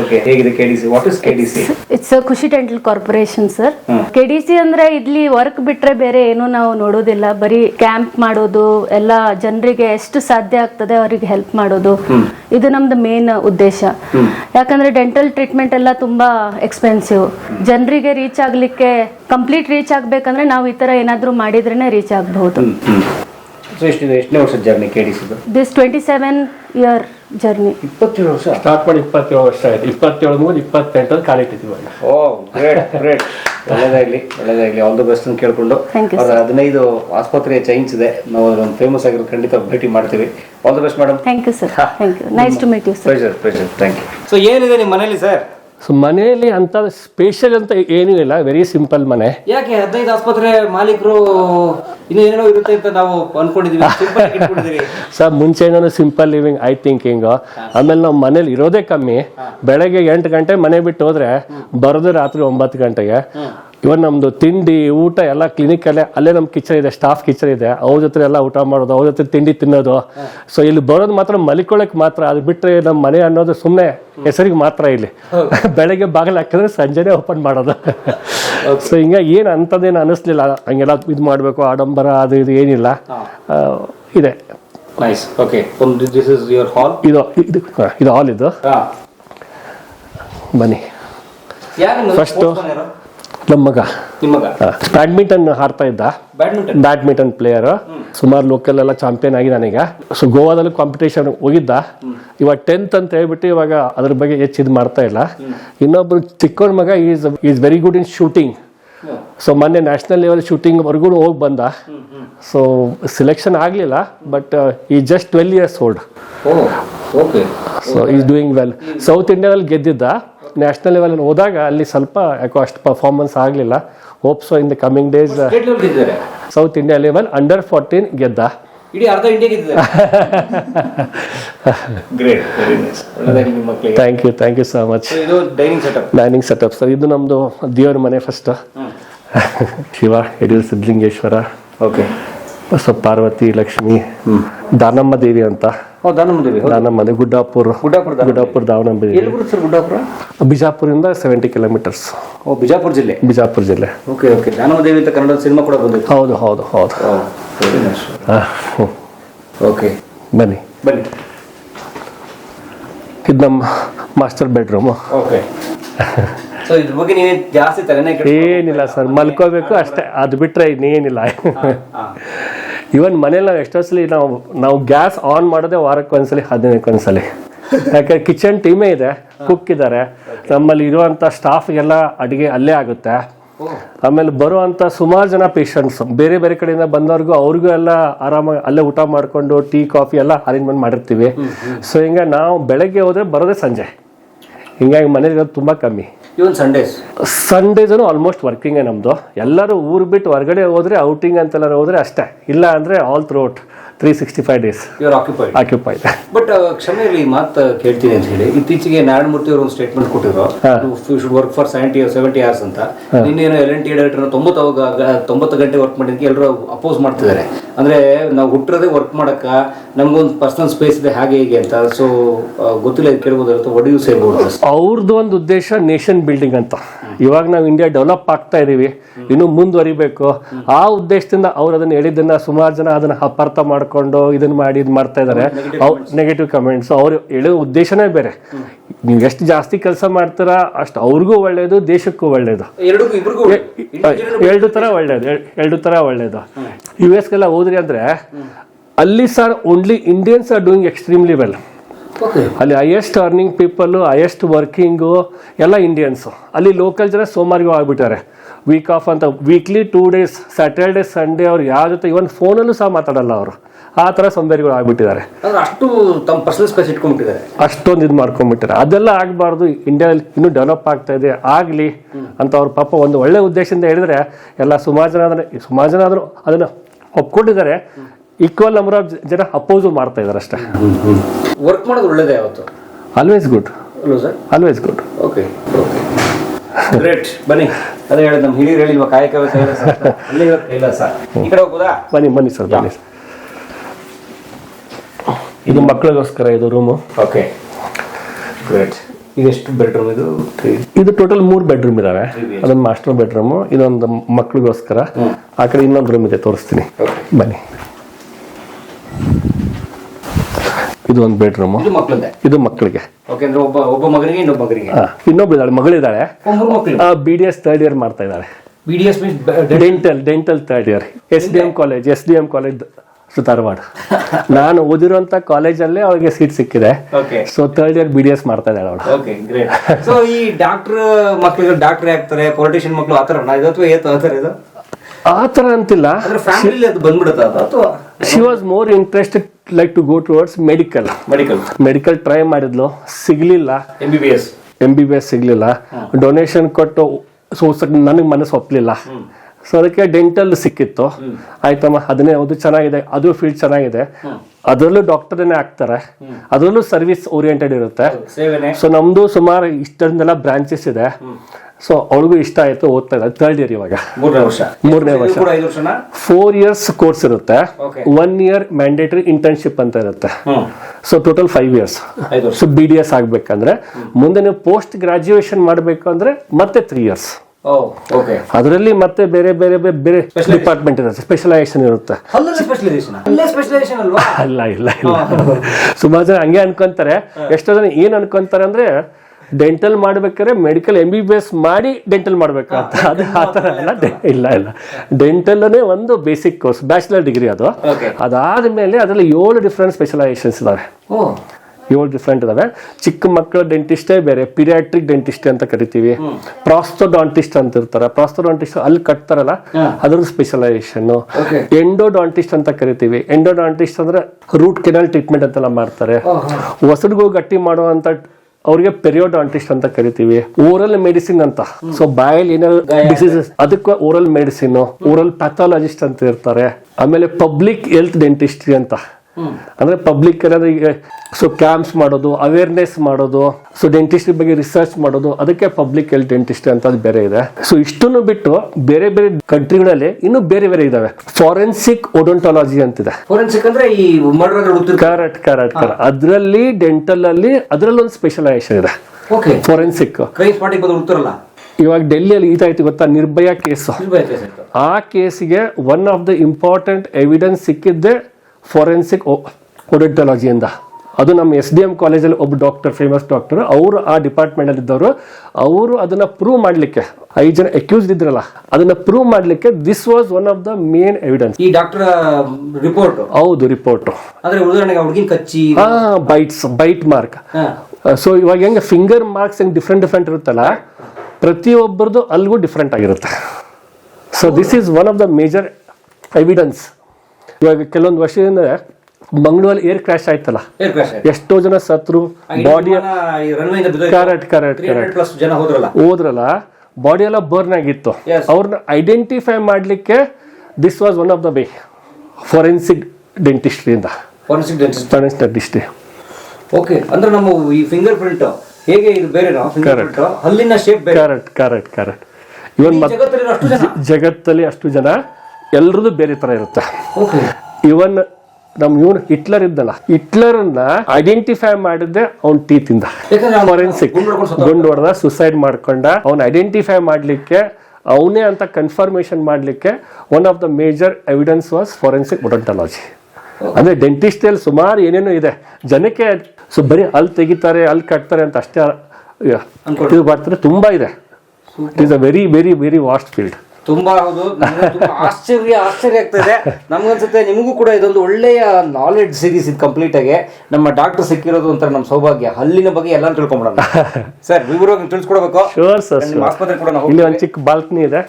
ಓಕೆ ಹೇಗಿದೆ KDC what is KDC it's Khushi dental corporation sir K D C ಅಂದ್ರೆ ಇಲ್ಲಿ ವರ್ಕ್ ಬಿಟ್ರೆ ಬೇರೆ ಏನು ನಾವು ನೋಡೋದಿಲ್ಲ. ಬರೀ ಕ್ಯಾಂಪ್ ಮಾಡೋದು ಎಲ್ಲ ಜನರಿಗೆ ಎಷ್ಟು ಸಾಧ್ಯ ಆಗ್ತದೆ ಅವರಿಗೆ ಹೆಲ್ಪ್ ಮಾಡೋದು. ಇದು ನಮ್ದು ಮೇನ್ ಉದ್ದೇಶ. ಯಾಕಂದ್ರೆ ಡೆಂಟಲ್ ಟ್ರೀಟ್ಮೆಂಟ್ ಎಲ್ಲ ತುಂಬಾ ಎಕ್ಸ್ಪೆನ್ಸಿವ್ ಜನರಿಗೆ ರೀಚ್ ಆಗ್ಲಿಕ್ಕೆ ಕಂಪ್ಲೀಟ್ ರೀಚ್ ಆಗ್ಬೇಕಂದ್ರೆ ನಾವು ಈ ತರ ಏನಾದ್ರೂ ಮಾಡಿದ್ರೇನೆ ರೀಚ್ ಆಗಬಹುದು. ಸೊ ಎಷ್ಟಿದೆ ಎಷ್ಟನೇ ವರ್ಷ journey K D Siddu this twenty seven year journey ಇಪ್ಪತ್ತೇಳು ವರ್ಷ? ಸ್ಟಾರ್ಟ್ ಮಾಡಿ ಇಪ್ಪತ್ತೇಳು ವರ್ಷ ಆಯ್ತು. ಇಪ್ಪತ್ತೇಳು ಮೂರು ಇಪ್ಪತ್ತೆಂಟಲ್ಲಿ ಕಾಲಿಟ್ಟಿದ್ದೀವಿ ಇವಾಗ. ಓ ಗ್ರೇಟ್ ಗ್ರೇಟ್ ಒಳ್ಳೇದಾಗ್ಲಿ ಒಳ್ಳೇದಾಗ್ಲಿ ಆಲ್ ದ ಬೆಸ್ಟ್ ಅಂತ ಕೇಳ್ಕೊಂಡು. Thank you, ಅವ್ರ ಹದಿನೈದು ಆಸ್ಪತ್ರೆಯ ಚೈನ್ಸ್ ಇದೆ. ನಾವು ಅದೊಂದು ಫೇಮಸ್ ಆಗಿರೋ ಖಂಡಿತ ಭೇಟಿ ಮಾಡ್ತೀವಿ. All the best madam thank you sir thank you nice to meet you sir pleasure pleasure thank you so ಏನಿದೆ ನಿಮ್ಮ ಮನೇಲಿ ಸರ್ ಸೊ ಮನೆಯಲ್ಲಿ ಅಂತ ಸ್ಪೆಷಲ್ ಅಂತ ಏನೂ ಇಲ್ಲ ವೆರಿ ಸಿಂಪಲ್ ಮನೆ. ಯಾಕೆ? ಹದಿನೈದು ಆಸ್ಪತ್ರೆ ಮಾಲೀಕರು ಇನ್ನು ಏನೋ ಇರುತ್ತೆ ಅಂತ ನಾವು ಅನ್ಕೊಂಡಿದೀವಿ. Simple ಆಗಿ ಏನೋ sir simple living I thinking ಆಮೇಲೆ ನಾವು ಮನೇಲಿ ಇರೋದೇ ಕಮ್ಮಿ. ಬೆಳಗ್ಗೆ ಎಂಟು ಗಂಟೆ ಮನೆ ಬಿಟ್ಟು ಹೋದ್ರೆ ಬರೋದು ರಾತ್ರಿ ಒಂಬತ್ತು ಗಂಟೆಗೆ. ಇವನ್ ನಮ್ದು ತಿಂಡಿ ಊಟ ಎಲ್ಲ ಕ್ಲಿನಿಕ್ ಅಲ್ಲೇ ಅಲ್ಲೇ ನಮ್ ಕಿಚನ್ ಇದೆ ಸ್ಟಾಫ್ ಕಿಚನ್ ಇದೆ. ಅವ್ರ ಜೊತೆ ಎಲ್ಲ ಊಟ ಮಾಡೋದು ಅವ್ರ ಜೊತೆ ತಿಂಡಿ ತಿನ್ನೋದು. ಸೊ ಇಲ್ಲಿ ಬರೋದು ಮಾತ್ರ ಮಲಿಕೊಳಕ್ ಮಾತ್ರ ಅದು ಬಿಟ್ರೆ ನಮ್ಮ ಮನೆ ಅನ್ನೋದು ಸುಮ್ಮನೆ ಹೆಸರಿಗೆ ಮಾತ್ರ ಇಲ್ಲಿ. ಬೆಳಗ್ಗೆ ಬಾಗಿಲು ಹಾಕಿದ್ರೆ ಸಂಜೆನೆ ಓಪನ್ ಮಾಡೋದು. ಸೊ ಹಿಂಗಾಗಿ ಏನು ಅಂಥದ್ದೇನು ಅನಿಸ್ಲಿಲ್ಲ. ಹಂಗೆಲ್ಲ ಇದು ಮಾಡಬೇಕು ಆಡಂಬರ ಅದು ಇದು ಏನಿಲ್ಲ. ಇದೆ. ನೈಸ್ ಓಕೆ ಒಂದು ದಿಸ್ ಇಸ್ ಯುವರ್ ಹಾಲ್ ಇದು ಇದು ಇದು ಹಾಲ್ ಇದು. ಬನ್ನಿ. First- ನಮ್ಮ ಮಗ. ಬ್ಯಾಡ್ಮಿಂಟನ್ ಆಡ್ತಾ ಇದ್ದ. ಬ್ಯಾಡ್ಮಿಂಟನ್? Badminton player. ಸುಮಾರು ಲೋಕಲ್ ಎಲ್ಲ ಚಾಂಪಿಯನ್ ಆಗಿ ನನಗೆ ಸೊ ಗೋವಾದಲ್ಲಿ ಕಾಂಪಿಟೇಷನ್ ಹೋಗಿದ್ದ. ಇವಾಗ ಟೆಂತ್ ಅಂತ ಹೇಳ್ಬಿಟ್ಟು ಇವಾಗ ಅದ್ರ ಬಗ್ಗೆ ಹೆಚ್ಚು ಇದು ಮಾಡ್ತಾ ಇಲ್ಲ. ಇನ್ನೊಬ್ರು ತಿಕ್ಕೊಂಡ ಮಗ is is very good in shooting so ಮೊನ್ನೆ ನ್ಯಾಷನಲ್ ಲೆವೆಲ್ ಶೂಟಿಂಗ್ ವರ್ಗೂ ಹೋಗಿ ಬಂದ. ಸೊ ಸೆಲೆಕ್ಷನ್ ಆಗಲಿಲ್ಲ ಬಟ್ ಈ just twelve years old so is doing well south ಇಂಡಿಯಾದಲ್ಲಿ ಗೆದ್ದಿದ್ದ ನ್ಯಾಷನಲ್ ಲೆವೆಲ್ ಹೋದಾಗ ಅಲ್ಲಿ ಸ್ವಲ್ಪ ಯಾಕೋ ಅಷ್ಟು ಪರ್ಫಾರ್ಮೆನ್ಸ್ ಆಗಲಿಲ್ಲ. Hope so in the coming days south India level under fourteen ಗೆದ್ದ. ಇಡೀ ಅರ್ಧ ಇಂಡಿಯಾ ಗೆದ್ದಿದ್ದಾರೆ ಗ್ರೇಟ್ ವೆರಿ ನೈಸ್ ಒಳ್ಳೆದಾಗಿ ನಿಮ್ಮ ಮಕ್ಕಳಿಗೆ. Thank you thank you so much ಇದು dining setup dining setup sir ಇದು ನಮ್ಮದು ದೇವರ ಮನೆ first Shiva Yediyur Siddhalingeshwara. Okay so Parvati Lakshmi Danamma Devi ಅಂತ. ಹೌದು. ದಾನಮ್ಮ ದೇವಿ ಗುಡ್ಡಾಪುರ್. ಗುಡ್ಡಾಪುರ ಗುಡ್ಡಾಪುರ ದಾವಣಗೆರೆ. ದೇವಿ ಎಲ್ಲಿ ಬರುತ್ತೆ ಸರ್ ಗುಡ್ಡಾಪುರ? ಬಿಜಾಪುರದಿಂದ ಸೆವೆಂಟಿ ಕಿಲೋಮೀಟರ್ಸ್ ಓ ಬಿಜಾಪುರ ಜಿಲ್ಲೆ? ಬಿಜಾಪುರ ಜಿಲ್ಲೆ. Okay okay. ದಾನಮದೇವಿ ಅಂತ ಕನ್ನಡ ಸಿನಿಮಾ ಕೂಡ ಬಂದಿತ್ತು. ಹೌದು ಹೌದು ಹೌದು. ಓಕೆ. ಬನ್ನಿ. ಬನ್ನಿ. ಇದು ನಮ್ಮ ಮಾಸ್ಟರ್ ಬೆಡ್ರೂಮು. ಓಕೆ. ಏನಿಲ್ಲ ಸರ್ ಮಲ್ಕೋಬೇಕು ಅಷ್ಟೇ. ಅದು ಬಿಟ್ರೆ ಇನ್ನೇನಿಲ್ಲ. ಇವನ್ ಮನೇಲಿ ನಾವು ಎಷ್ಟೋ ಸಲ ನಾವು ನಾವು ಗ್ಯಾಸ್ ಆನ್ ಮಾಡೋದೇ ವಾರಕ್ಕೆ ಒಂದ್ಸಲಿ, ಹದಿನೈದಕ್ಕೆ ಒಂದ್ಸಲಿ. ಯಾಕಂದ್ರೆ ಕಿಚನ್ ಟೀಮೇ ಇದೆ ಕುಕ್ ಇದ್ದಾರೆ ನಮ್ಮಲ್ಲಿ ಇರುವಂತ ಸ್ಟಾಫ್ಗೆಲ್ಲ ಅಡಿಗೆ ಅಲ್ಲೇ ಆಗುತ್ತೆ. ಆಮೇಲೆ ಬರುವಂತ ಸುಮಾರು ಜನ ಪೇಷಂಟ್ಸ್ ಬೇರೆ ಬೇರೆ ಕಡೆಯಿಂದ ಬಂದವ್ರಿಗೂ ಅವ್ರಿಗೂ ಎಲ್ಲ ಆರಾಮಾಗಿ ಅಲ್ಲೇ ಊಟ ಮಾಡಿಕೊಂಡು, ಟೀ, ಕಾಫಿ ಎಲ್ಲ ಅರೇಂಜ್ಮೆಂಟ್ ಮಾಡಿರ್ತೀವಿ. ಸೊ ಹಿಂಗೆ ನಾವು ಬೆಳಗ್ಗೆ ಹೋದರೆ ಬರೋದೇ ಸಂಜೆ. ಹಿಂಗಾಗಿ ಮನೇಲಿ ತುಂಬಾ ಕಮ್ಮಿ. ಇವನ್ ಸಂಡೇಸ್ ಸಂಡೇಸನು ಆಲ್ಮೋಸ್ಟ್ ವರ್ಕಿಂಗೇ ನಮ್ಮದು ಎಲ್ಲರೂ ಊರು ಬಿಟ್ಟು ಹೊರಗಡೆ ಹೋದ್ರೆ ಔಟಿಂಗ್ ಅಂತೆಲ್ಲ ಹೋದ್ರೆ ಅಷ್ಟೇ. ಇಲ್ಲ ಅಂದ್ರೆ all throughout three sixty five days occupied occupied but ಕ್ಷಮೆ ಇರಲಿ ಈ ಮಾತು ಕೇಳ್ತೀನಿ ಅಂತ ಹೇಳಿ. ಇತ್ತೀಚೆಗೆ ನಾರಾಯಣಮೂರ್ತಿ ಅವರು ಒಂದು ಸ್ಟೇಟ್ಮೆಂಟ್ ಕೊಟ್ಟಿದ್ರು. You should work for seventy seventy hours ಅಂತ. ನಿನ್ನೇನು ಎಲ್ ಎನ್ ಟಿ ಡೈರೆಕ್ಟರ್ ತೊಂಬತ್ತು ತೊಂಬತ್ತು ಗಂಟೆ ವರ್ಕ್ ಮಾಡಿದ್ದಕ್ಕೆ ಎಲ್ಲರೂ ಅಪೋಸ್ ಮಾಡ್ತಿದ್ದಾರೆ. ಅಂದ್ರೆ ನಾವು ಹುಟ್ಟಿರೋದೇ ವರ್ಕ್ ಮಾಡಕ್ಕ ನಮ್ಗೊಂದು ಪರ್ಸನಲ್ ಸ್ಪೇಸ್ ಇದೆ ಹಾಗೆ ಹೀಗೆ ಅಂತ. ಸೊ ಗೊತ್ತಿಲ್ಲ ಕೇಳ್ಬೋದು ಒಡಿ ಯು ಸೇರ್ಬೋದು ಅವ್ರದ್ದು ಒಂದು ಉದ್ದೇಶ ನೇಷನ್ ಬಿಲ್ಡಿಂಗ್ ಅಂತ. ಇವಾಗ ನಾವು ಇಂಡಿಯಾ ಡೆವಲಪ್ ಆಗ್ತಾ ಇದೀವಿ. ಇನ್ನು ಮುಂದುವರಿಬೇಕು. ಆ ಉದ್ದೇಶದಿಂದ ಅವ್ರು ಅದನ್ನ ಹೇಳಿದ್ದನ್ನ ಸುಮಾರು ಜನ ಅದನ್ನ ಅಪಾರ್ಥ ಮಾಡ್ಕೊಂಡು ಇದನ್ನ ಮಾಡಿ ಇದು ಮಾಡ್ತಾ ಇದಾರೆ. ನೆಗೆಟಿವ್ ಕಮೆಂಟ್ಸ್ ಅವ್ರು ಹೇಳೋ ಉದ್ದೇಶನೇ ಬೇರೆ. ನೀವು ಎಷ್ಟು ಜಾಸ್ತಿ ಕೆಲಸ ಮಾಡ್ತೀರಾ ಅಷ್ಟು ಅವ್ರಿಗೂ ಒಳ್ಳೇದು ದೇಶಕ್ಕೂ ಒಳ್ಳೇದು. ಎರಡೂ ತರ ಒಳ್ಳೇದು ಎರಡು ತರ ಒಳ್ಳೇದು. ಯು ಎಸ್ಗೆಲ್ಲ ಹೋದ್ರಿ ಅಂದ್ರೆ ಅಲ್ಲಿ sir only Indians are doing extremely well ಅಲ್ಲಿ highest earning people highest working ಎಲ್ಲ ಇಂಡಿಯನ್ಸು ಅಲ್ಲಿ ಲೋಕಲ್ ಜನ ಸೋಮವಾರಿಗೆ ಆಗಿಬಿಟ್ಟಾರೆ. ವೀಕ್ ಆಫ್ ಅಂತ weekly two days Saturday Sunday ಅವ್ರು ಯಾವ ಜೊತೆ ಇವನ್ ಫೋನಲ್ಲೂ ಸಹ ಮಾತಾಡಲ್ಲ ಅವರು. ಆ ಥರ ಸೌಂದರ್ಯಗಳು ಆಗ್ಬಿಟ್ಟಿದ್ದಾರೆ. ಅಷ್ಟು ತಮ್ಮ ಪರ್ಸನಲ್ ಸ್ಪೇಸ್ ಇಟ್ಕೊಂಡ್ಬಿಟ್ಟಿದ್ದಾರೆ. ಅಷ್ಟೊಂದು ಇದು ಮಾಡ್ಕೊಂಡ್ಬಿಟ್ಟಾರೆ ಅದೆಲ್ಲ ಆಗಬಾರ್ದು. ಇಂಡಿಯಾದಲ್ಲಿ ಇನ್ನೂ ಡೆವಲಪ್ ಆಗ್ತಾ ಇದೆ. ಆಗಲಿ ಅಂತ ಅವ್ರ ಪಾಪ ಒಂದು ಒಳ್ಳೆ ಉದ್ದೇಶದಿಂದ ಹೇಳಿದ್ರೆ ಎಲ್ಲ ಸುಮಾರು ಜನ ಅದನ್ನು ಸುಮಾರು ಜನ ಆದರೂ ಅದನ್ನು ಒಪ್ಕೊಂಡಿದ್ದಾರೆ. ಈಕ್ವಲ್ ನಂಬರ್ ಆಫ್ ಜನ ಅಪೋಸು ಮಾಡ್ತಾ ಇದ್ದಾರೆ ಅಷ್ಟೇ. ವರ್ಕ್ ಮಾಡೋದು ಒಳ್ಳೇದೇ ಯಾವತ್ತು? ಆಲ್ವೇಸ್ ಗುಡ್ ಅಲ್ವಾ sir? Always good okay okay great ಬನ್ನಿ. ಅದೇ ಹೇಳಿ ನಮ್ಮ ಹಿರಿಯರು ಹೇಳಿಲ್ವಾ ಅಂತ. ಅಲ್ಲೇ ಇಲ್ಲ ಸರ್. ಈ ಕಡೆ ಹೋಗ್ಬೋದಾ ಬನ್ನಿ ಬನ್ನಿ ಸರ್ ಬನ್ನಿ ಇದು ಮಕ್ಕಳಿಗೋಸ್ಕರ ಇದು ರೂಮು ಓಕೆ ಗ್ರೇಟ್ ಇದೆಷ್ಟು ಬೆಡ್ರೂಮ್ ಇದು? ಇದು ಟೋಟಲ್ ಮೂರು ಬೆಡ್ರೂಮ್ ಇದಾವೆ. ಅದೊಂದು ಮಾಸ್ಟರ್ ಬೆಡ್ರೂಮ್ ಇದೊಂದು ಮಕ್ಕಳಿಗೋಸ್ಕರ. ಆ ಕಡೆ ಇನ್ನೊಂದು ರೂಮ್ ಇದೆ ತೋರಿಸ್ತೀನಿ. ಬನ್ನಿ. ಇದು ಒಂದು ಬೆಡ್ರೂಮ್ ಇದು ಮಕ್ಕಳದ್ದೆ ಇದು ಮಕ್ಕಳಿಗೆ ಓಕೆ ಅಂದ್ರೆ ಒಬ್ಬ ಒಬ್ಬ ಮಗನಿಗೆ ಇನ್ನೊಬ್ಬ ಮಗನಿಗೆ? ಮಗಳಿದ್ದಾಳೆ ಮಕ್ಕಳು B D S third year ಮಾಡ್ತಾ ಇದ್ದಾಳೆ B D S dental dental third year S D M college S D M college Dharwad ನಾನು ಓದಿರುವಂತ ಕಾಲೇಜಲ್ಲೇ ಅವಳಿಗೆ ಸೀಟ್ ಸಿಕ್ಕಿದೆ. Okay so third year B D S ಮಾಡ್ತಾ ಇದ್ದಾಳೆ ಅವಳು. ಸೊ ಈ ಡಾಕ್ಟರ್ ಮಕ್ಕಳಿಗೆ ಡಾಕ್ಟರ್ ಆಗ್ತಾರೆ ಪೊಲಿಟಿಷಿಯನ್ ಮಕ್ಕಳು ಆತರ ಇದು ಅಥವಾ ಇದು? ಆ ಥರ ಅಂತಿಲ್ಲ. ಅಂದ್ರೆ ಫ್ಯಾಮಿಲಿ ಅದು ಬಂದ್ಬಿಡುತ್ತೆ ಅದು ಅಥವಾ? She was more interested like to go towards medical medical medical try ಮಾಡಿದ್ಲು. ಸಿಗ್ಲಿಲ್ಲ. M B B S M B B S ಸಿಗ್ಲಿಲ್ಲ. ಡೊನೇಷನ್ ಕೊಟ್ಟು ಸೊ ನನಗೆ ಮನಸ್ಸು ಒಪ್ಪಲಿಲ್ಲ ಸೊ ಅದಕ್ಕೆ ಡೆಂಟಲ್ ಸಿಕ್ಕಿತ್ತು. ಆಯ್ತಮ್ಮ ಅದನ್ನೇ ಅದು ಚೆನ್ನಾಗಿದೆ ಅದು ಫೀಲ್ಡ್ ಚೆನ್ನಾಗಿದೆ. ಅದರಲ್ಲೂ ಡಾಕ್ಟರ್ನೇ ಆಗ್ತಾರೆ. ಅದರಲ್ಲೂ ಸರ್ವಿಸ್ ಓರಿಯೆಂಟೆಡ್ ಇರುತ್ತೆ. ಸೊ ನಮ್ದು ಸುಮಾರು ಇಷ್ಟೊಂದೆಲ್ಲ ಬ್ರಾಂಚಸ್ ಇದೆ. ಸೊ ಅವಳಿಗೂ ಇಷ್ಟ ಆಯ್ತು ಓದ್ತಾ ಇದ್ದಾರೆ. ಥರ್ಡ್ ಇಯರ್ ಇವಾಗ. ಮೂರನೇ ವರ್ಷ. ಮೂರನೇ ವರ್ಷ. ಕೂಡ ಐದು ವರ್ಷನ? ಫೋರ್ ಇಯರ್ಸ್ ಕೋರ್ಸ್ ಇರುತ್ತೆ. ಒನ್ ಇಯರ್ ಮ್ಯಾಂಡೇಟರಿ ಇಂಟರ್ನ್ಶಿಪ್ ಅಂತ ಇರುತ್ತೆ. ಸೊ ಟೋಟಲ್ ಫೈವ್ ಇಯರ್ಸ್ ಐದು ವರ್ಷ. ಸೊ ಬಿ ಡಿ ಎಸ್ ಆಗ್ಬೇಕಂದ್ರೆ ಮುಂದೆ ನೀವು ಪೋಸ್ಟ್ ಗ್ರಾಜ್ಯುಯೇಷನ್ ಮಾಡಬೇಕು ಅಂದ್ರೆ ಮತ್ತೆ ತ್ರೀ ಇಯರ್ಸ್ ಓಕೆ ಅದರಲ್ಲಿ ಮತ್ತೆ ಬೇರೆ ಬೇರೆ ಬೇರೆ ಬೇರೆ ಡಿಪಾರ್ಟ್ಮೆಂಟ್ ಇರುತ್ತೆ. ಸ್ಪೆಷಲೈಸೇಷನ್ ಇರುತ್ತೆ. ಅಲ್ಲ ಇಲ್ಲ ಇಲ್ಲ. ಸುಮಾರು ಜನ ಹಂಗೆ ಅನ್ಕೊಂತಾರೆ. ಎಷ್ಟೋ ಜನ ಏನ್ ಅನ್ಕೊಂತಾರೆ ಅಂದ್ರೆ ಡೆಂಟಲ್ ಮಾಡ್ಬೇಕಾದ್ರೆ medical M B B S ಮಾಡಿ ಡೆಂಟಲ್ ಮಾಡ್ಬೇಕಂತ ಅದು ಆ ಥರ ಇಲ್ಲ ಇಲ್ಲ ಇಲ್ಲ. ಡೆಂಟಲ್ನೇ ಒಂದು ಬೇಸಿಕ್ ಕೋರ್ಸ್ ಬ್ಯಾಚುಲರ್ ಡಿಗ್ರಿ ಅದು. ಅದಾದ ಮೇಲೆ ಅದರಲ್ಲಿ ಏಳು ಡಿಫ್ರೆಂಟ್ ಸ್ಪೆಷಲೈಸೇಷನ್ಸ್ ಇದಾವೆ. ಏಳು ಡಿಫ್ರೆಂಟ್ ಇದಾವೆ. ಚಿಕ್ಕ ಮಕ್ಕಳ ಡೆಂಟಿಸ್ಟೇ ಬೇರೆ ಪಿರಿಯಾಟ್ರಿಕ್ ಡೆಂಟಿಸ್ಟ್ ಅಂತ ಕರಿತೀವಿ. ಪ್ರಾಸ್ತೋಡಾಂಟಿಸ್ಟ್ ಅಂತ ಇರ್ತಾರೆ. ಪ್ರಾಸ್ತೋಡಾಂಟಿಸ್ಟ್ ಅಲ್ಲಿ ಕಟ್ತಾರಲ್ಲ ಅದ್ರ ಸ್ಪೆಷಲೈಸೇಷನ್. ಎಂಡೋಡಾಂಟಿಸ್ಟ್ ಅಂತ ಕರಿತೀವಿ. ಎಂಡೋಡಾಂಟಿಸ್ಟ್ ಅಂದ್ರೆ ರೂಟ್ ಕೆನಲ್ ಟ್ರೀಟ್ಮೆಂಟ್ ಅಂತೆಲ್ಲ ಮಾಡ್ತಾರೆ. ಒಸಡಿಗೂ ಗಟ್ಟಿ ಮಾಡುವಂತ ಅವ್ರಿಗೆ ಪೆರಿಯೋಡಾಂಟಿಸ್ಟ್ ಅಂತ ಕರಿತೀವಿ ಓರಲ್ ಮೆಡಿಸಿನ್ ಅಂತ. ಸೊ ಬಾಯಲ್ಲಿ ಏನಾದ್ರು ಡಿಸೀಸಸ್ ಅದಕ್ಕೆ ಓರಲ್ ಮೆಡಿಸಿನ್ ಓರಲ್ ಪ್ಯಾಥಾಲಜಿಸ್ಟ್ ಅಂತ ಇರ್ತಾರೆ. ಆಮೇಲೆ ಪಬ್ಲಿಕ್ ಹೆಲ್ತ್ ಡೆಂಟಿಸ್ಟ್ರಿ ಅಂತ. ಅಂದ್ರೆ ಪಬ್ಲಿಕ್ ಏನಾದ್ರು ಈಗ ಸೊ ಕ್ಯಾಂಪ್ಸ್ ಮಾಡೋದು ಅವೇರ್ನೆಸ್ ಮಾಡೋದು ಸೊ ಡೆಂಟಿಸ್ಟ್ ಬಗ್ಗೆ ರಿಸರ್ಚ್ ಮಾಡೋದು ಅದಕ್ಕೆ ಪಬ್ಲಿಕ್ ಹೆಲ್ತ್ ಡೆಂಟಿಸ್ಟ್ ಅಂತ ಅದು ಬೇರೆ ಇದೆ. ಸೊ ಇಷ್ಟನ್ನು ಬಿಟ್ಟು ಬೇರೆ ಬೇರೆ ಕಂಟ್ರಿಗಳಲ್ಲಿ ಇನ್ನೂ ಬೇರೆ ಬೇರೆ ಇದಾವೆ. ಫಾರೆನ್ಸಿಕ್ ಒಡೊಂಟಾಲಜಿ ಅಂತಿದೆ. ಫೋರೆನ್ಸಿಕ್ ಅಂದ್ರೆ ಈ ಕರೆಕ್ಟ್ ಕರೆಕ್ಟ್ ಕರೆಕ್ಟ್ ಅದರಲ್ಲಿ ಡೆಂಟಲ್ ಅಲ್ಲಿ ಅದರಲ್ಲಿ ಒಂದು ಸ್ಪೆಷಲೈಸೇಷನ್ ಇದೆ. ಓಕೆ ಫಾರೆನ್ಸಿಕ್ ಸ್ಪಾಟಿಗೆ ಹುಡುಕ್ತಾರಲ್ಲ ಇವಾಗ ಡೆಲ್ಲಿಯಲ್ಲಿ ಇದಾಯ್ತು ಗೊತ್ತಾ? ನಿರ್ಭಯ ಕೇಸ್. ನಿರ್ಭಯ ಕೇಸ್ ಆ ಕೇಸಿಗೆ one of the important evidence ಸಿಕ್ಕಿದ್ದೆ forensic ಓಡೆಂಟಾಲಜಿಯಿಂದ ಅದು ನಮ್ಮ ಎಸ್ ಡಿ ಎಂ ಕಾಲೇಜಲ್ಲಿ ಒಬ್ಬ ಡಾಕ್ಟರ್ ಫೇಮಸ್ ಡಾಕ್ಟರ್ ಅವರು ಆ ಡಿಪಾರ್ಟ್ಮೆಂಟ್ ಅಲ್ಲಿ ಇದ್ದವರು ಅವರು ಅದನ್ನ ಪ್ರೂವ್ ಮಾಡ್ಲಿಕ್ಕೆ ಐದು ಜನ ಅಕ್ಯೂಸ್ಡ್ ಇದ್ರಲ್ಲ ಅದನ್ನ ಪ್ರೂವ್ ಮಾಡ್ಲಿಕ್ಕೆ this was one of the main evidence ಈ ಡಾಕ್ಟರ್ ರಿಪೋರ್ಟ್ ಹೌದು ರಿಪೋರ್ಟ್ ಅಂದ್ರೆ ಉದಾಹರಣೆಗೆ ಹುಡುಗಿನ ಕಚ್ಚಿ ಆ ಬೈಟ್ಸ್ ಬೈಟ್ ಮಾರ್ಕ್ ಹಾ. ಸೊ ಇವಾಗ ಹೆಂಗೆ ಫಿಂಗರ್ ಮಾರ್ಕ್ಸ್ ಹೆಂಗೆ ಡಿಫ್ರೆಂಟ್ ಡಿಫ್ರೆಂಟ್ ಇರುತ್ತಲ್ಲ ಪ್ರತಿಯೊಬ್ಬರದು ಅಲ್ಲಿಗೂ ಡಿಫ್ರೆಂಟ್ ಆಗಿರುತ್ತೆ. So this is one of the major evidence ಇವಾಗ ಕೆಲವೊಂದು ವರ್ಷದಿಂದ ಮಂಗಳೂರಲ್ಲಿ ಏರ್ ಕ್ರಾಶ್ ಆಯ್ತಲ್ಲ? ಎಷ್ಟೋ ಜನ ಸತ್ರು ಬಾಡಿ ಕರೆಕ್ಟ್ ಕರೆಕ್ಟ್ ಕರೆಕ್ಟ್ ಹೋದ್ರಲ್ಲ. ಹೋದ್ರಲ್ಲ ಬಾಡಿ ಎಲ್ಲ ಬರ್ನ್ ಆಗಿತ್ತು. ಅವ್ರನ್ನ ಐಡೆಂಟಿಫೈ ಮಾಡಲಿಕ್ಕೆ this was one of the way forensic ಡೆಂಟಿಸ್ಟ್ರಿಯಿಂದ forensic dentist forensic dentistry okay ಅಂದ್ರೆ ನಮ್ಮ ಈ ಫಿಂಗರ್ ಪ್ರಿಂಟ್ ಹೇಗೆ ಇದು ಬೇರೆ. ಕರೆಕ್ಟ್ ಹಲ್ಲಿನ ಶೇಪ್ ಕರೆಕ್ಟ್ ಕರೆಕ್ಟ್ ಕರೆಕ್ಟ್ ಇವನ್ ಜಗತ್ತಲ್ಲಿ ಅಷ್ಟು ಜನ ಎಲ್ರದ್ದು ಬೇರೆ ತರ ಇರುತ್ತೆ. ಇವನ್ ನಮ್ ಇವನ್ ಹಿಟ್ಲರ್ ಇದ್ದಲ್ಲ ಹಿಟ್ಲರ್ನ ಐಡೆಂಟಿಫೈ ಮಾಡಿದ್ದೆ ಅವ್ನ ಟೀತ್ ಇಂದ ಫೋರೆನ್ಸಿಕ್ ಗುಂಡು ಹೊಡೆದ ಸುಸೈಡ್ ಮಾಡ್ಕೊಂಡ. ಅವ್ನ ಐಡೆಂಟಿಫೈ ಮಾಡ್ಲಿಕ್ಕೆ ಅವನೇ ಅಂತ ಕನ್ಫರ್ಮೇಶನ್ ಮಾಡ್ಲಿಕ್ಕೆ one of the major evidence was forensic odontology ಅಂದ್ರೆ ಡೆಂಟಿಸ್ಟ್ ಅಲ್ಲಿ ಸುಮಾರು ಏನೇನೋ ಇದೆ. ಜನಕ್ಕೆ ಸೊ ಬರೀ ಅಲ್ಲಿ ತೆಗಿತಾರೆ ಅಲ್ಲಿ ಕಟ್ತಾರೆ ಅಂತ ಅಷ್ಟೇ ಇದು ಮಾಡ್ತಾರೆ ತುಂಬಾ ಇದೆ. It is a very very very vast field ತುಂಬಾ ಹೌದು. ಆಶ್ಚರ್ಯ ಆಶ್ಚರ್ಯ ಆಗ್ತದೆ. ನಮ್ಗನ್ಸುತ್ತೆ ನಿಮಗೂ ಕೂಡ ಇದೊಂದು ಒಳ್ಳೆಯ ನಾಲೆಡ್ಜ್ ಸೀರೀಸ್ ಇದು ಕಂಪ್ಲೀಟ್ ಆಗಿ ನಮ್ಮ ಡಾಕ್ಟರ್ ಸಿಕ್ಕಿರೋದು ಅಂತ ನಮ್ಮ ಸೌಭಾಗ್ಯ. ಹಲ್ಲಿನ ಬಗ್ಗೆ ಎಲ್ಲ ತಿಳ್ಕೊಂಬಿಡೋಣ. ಸರ್ ವಿವರವಾಗಿ ತಿಳಿಸ್ಕೊಡ್ಬೇಕು? ಶೋರ್ ಸರ್ ನಿಮ್ಮ ಆಸ್ಪತ್ರೆ ಕೂಡ ನಾವು ಇಲ್ಲಿ ಒಂದು ಚಿಕ್ಕ ಬಾಲ್ಕನಿ ಇದೆ.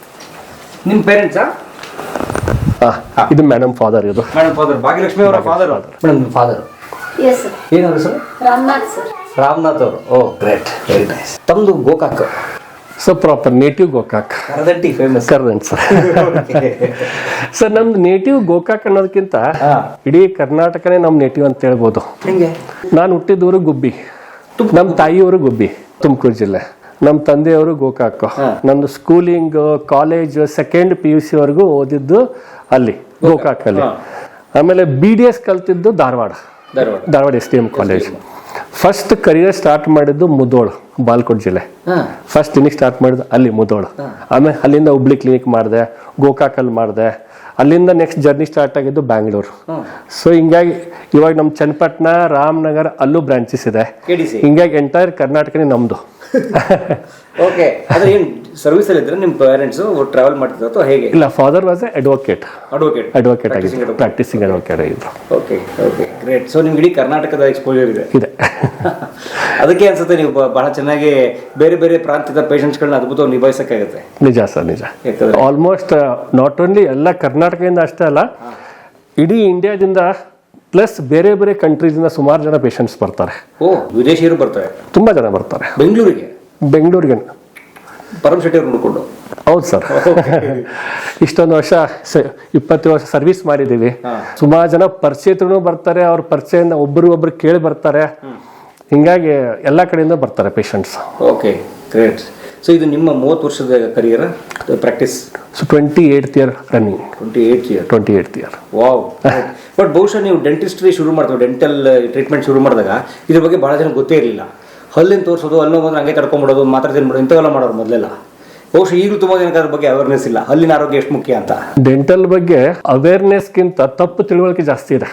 ನಿಮ್ಮ ಪೇರೆಂಟ್ಸಾ ಆ, ಇದು ಮೇಡಮ್ ಫಾದರ್ ಇದು. ಮೇಡಮ್ ಫಾದರ್ ಭಾಗ್ಯಲಕ್ಷ್ಮಿ ಅವರ ಫಾದರ್ ಮೇಡಮ್ ನಿಮ್ಮ ಫಾದರ್ ಏನಾದ್ರು ಸರ್ ರಾಮನಾಥ್ ಸರ್ ರಾಮನಾಥ್ ಅವರು. ಓ ಗ್ರೇಟ್ ವೆರಿ ನೈಸ್ ತಮ್ಮದು Gokak. So proper native Gokak ಕರದಂಟಿ famous ಕರ್ದಂಟ್ ಸರ್ ಸರ್ ನಮ್ದು ನೇಟಿವ್ ಗೋಕಾಕ್ ಅನ್ನೋದಕ್ಕಿಂತ ಇಡೀ ಕರ್ನಾಟಕನೇ ನಮ್ ನೇಟಿವ್ ಅಂತ ಹೇಳ್ಬೋದು. ನಾನು ಹುಟ್ಟಿದವರು ಗುಬ್ಬಿ. ನಮ್ಮ ತಾಯಿಯವರು ಗುಬ್ಬಿ ತುಮಕೂರು ಜಿಲ್ಲೆ. ನಮ್ಮ ತಂದೆಯವರು ಗೋಕಾಕ್ ನಂದು schooling college second P U C ವರೆಗೂ ಓದಿದ್ದು ಅಲ್ಲಿ ಗೋಕಾಕ್ ಅಲ್ಲಿ. ಆಮೇಲೆ ಬಿ ಡಿ ಎಸ್ ಕಲ್ತಿದ್ದು Dharwad. Dharwad. S D M college. First career start ಮಾಡಿದ್ದು ಮುದೋಳ್ ಬಾಲ್ಕೋಟ್ ಜಿಲ್ಲೆ. ಫಸ್ಟ್ ಕ್ಲಿನಿಕ್ ಸ್ಟಾರ್ಟ್ ಮಾಡಿದ್ದು ಅಲ್ಲಿ ಮುದೋಳ್. ಆಮೇಲೆ ಅಲ್ಲಿಂದ ಹುಬ್ಳಿ ಕ್ಲಿನಿಕ್ ಮಾಡಿದೆ ಗೋಕಾಕಲ್ಲಿ ಮಾಡಿದೆ. ಅಲ್ಲಿಂದ ನೆಕ್ಸ್ಟ್ ಜರ್ನಿ ಸ್ಟಾರ್ಟ್ ಆಗಿದ್ದು ಬ್ಯಾಂಗ್ಳೂರು. ಸೊ ಹಿಂಗಾಗಿ ಇವಾಗ ನಮ್ಮ ಚನ್ನಪಟ್ಟಣ ರಾಮನಗರ ಅಲ್ಲೂ ಬ್ರಾಂಚಸ್ ಇದೆ. ಹಿಂಗಾಗಿ ಎಂಟೈರ್ ಕರ್ನಾಟಕನೇ ನಮ್ದು. ಓಕೆ ಅಂದ್ರೆ ಏನು ಸರ್ವಿಸ್ ಅಲ್ಲಿ ಇದ್ರೆ ನಿಮ್ಮ ಪೇರೆಂಟ್ಸ್ ಟ್ರಾವೆಲ್ ಮಾಡ್ತಿದ್ರು ಅಥವಾ ಹೇಗೆ? ಇಲ್ಲ father was a advocate advocate advocate ಆಗಿದ್ರು. ಪ್ರಾಕ್ಟೀಸಿಂಗ್ ಅಡ್ವೊಕೇಟ್ ಆಗಿದ್ರು. ಓಕೆ ಓಕೆ ಗ್ರೇಟ್ ಸೊ ನಿಮ್ಗೆ ಇಡೀ ಕರ್ನಾಟಕದ ಎಕ್ಸ್ಪೋಜರ್ ಇದೆ. ಇದೆ. ಅದಕ್ಕೆ ಅನ್ಸುತ್ತೆ ನೀವು ಬಹಳ ಚೆನ್ನಾಗಿ ಬೇರೆ ಬೇರೆ ಪ್ರಾಂತ್ಯದ ಪೇಷಂಟ್ಸ್ಗಳನ್ನ ಅದ್ಭುತವಾಗಿ ನಿಭಾಯಿಸಕ್ಕಾಗುತ್ತೆ. ನಿಜ ಸರ್ ನಿಜ. ಆಲ್ಮೋಸ್ಟ್ ನಾಟ್ ಓನ್ಲಿ ಎಲ್ಲ ಕರ್ನಾಟಕದಿಂದ ಅಷ್ಟೇ ಅಲ್ಲ ಇಡೀ ಇಂಡಿಯಾದಿಂದ ಪ್ಲಸ್ ಬೇರೆ ಬೇರೆ ಕಂಟ್ರೀಸಿಂದ ಸುಮಾರು ಜನ ಪೇಷಂಟ್ಸ್ ಬರ್ತಾರೆ. ಓ ವಿದೇಶಿಯರು ಬರ್ತಾರೆ. ತುಂಬಾ ಜನ ಬರ್ತಾರೆ. ಬೆಂಗಳೂರಿಗೆ? ಬೆಂಗಳೂರಿಗೆ. ಪರಮ್ ಶೆಟ್ಟಿ ಅವ್ರು ನೋಡ್ಕೊಂಡು. ಹೌದು ಸರ್. ಇಷ್ಟೊಂದು ವರ್ಷ ಇಪ್ಪತ್ತು ವರ್ಷ ಸರ್ವಿಸ್ ಮಾಡಿದೀವಿ ಸುಮಾರು ಜನ ಪರಿಚಯಿತರು ಬರ್ತಾರೆ ಅವ್ರ ಪರಿಚಯದಿಂದ ಒಬ್ರಿಗೊಬ್ರು ಒಬ್ರು ಕೇಳಿ ಬರ್ತಾರೆ. ಹಿಂಗಾಗಿ ಎಲ್ಲ ಕಡೆಯಿಂದ ಬರ್ತಾರೆ ಪೇಷಂಟ್ಸ್ ಓಕೆ ಗ್ರೇಟ್ ಸೊ ಇದು ನಿಮ್ಮ ಮೂವತ್ತು ವರ್ಷದ career practice so twenty eight year running twenty eight year twenty eight year wow but ಬಹುಶಃ ನೀವು ಡೆಂಟಿಸ್ಟ್ರಿ ಶುರು ಮಾಡ್ತೀವಿ ಡೆಂಟಲ್ ಟ್ರೀಟ್ಮೆಂಟ್ ಶುರು ಮಾಡಿದಾಗ ಇದ್ರ ಬಗ್ಗೆ ಭಾಳ ಜನ ಗೊತ್ತೇ ಇರಲಿಲ್ಲ. ಹಲ್ಲಿನ ತೋರಿಸೋದು ಅಲ್ಲಿ ಬಂದ್ರೆ ಹಂಗೆ ತಡ್ಕೊಂಬಿಡೋದು ಮಾತ್ರ ತಿನ್ಬಿಡೋದು ಇಂಥವೆಲ್ಲ ಮಾಡೋರು ಮೊದಲೆಲ್ಲ. ಬಹುಶಃ ಈ ಅದ್ರ ಬಗ್ಗೆ ಅವೇರ್ನೆಸ್ ಇಲ್ಲ. ಅಲ್ಲಿನ ಆರೋಗ್ಯ ಎಷ್ಟು ಮುಖ್ಯ ಅಂತ. ಡೆಂಟಲ್ ಬಗ್ಗೆ ಅವೇರ್ನೆಸ್ಗಿಂತ ತಪ್ಪು ತಿಳುವಳಿಕೆ ಜಾಸ್ತಿ ಇದೆ.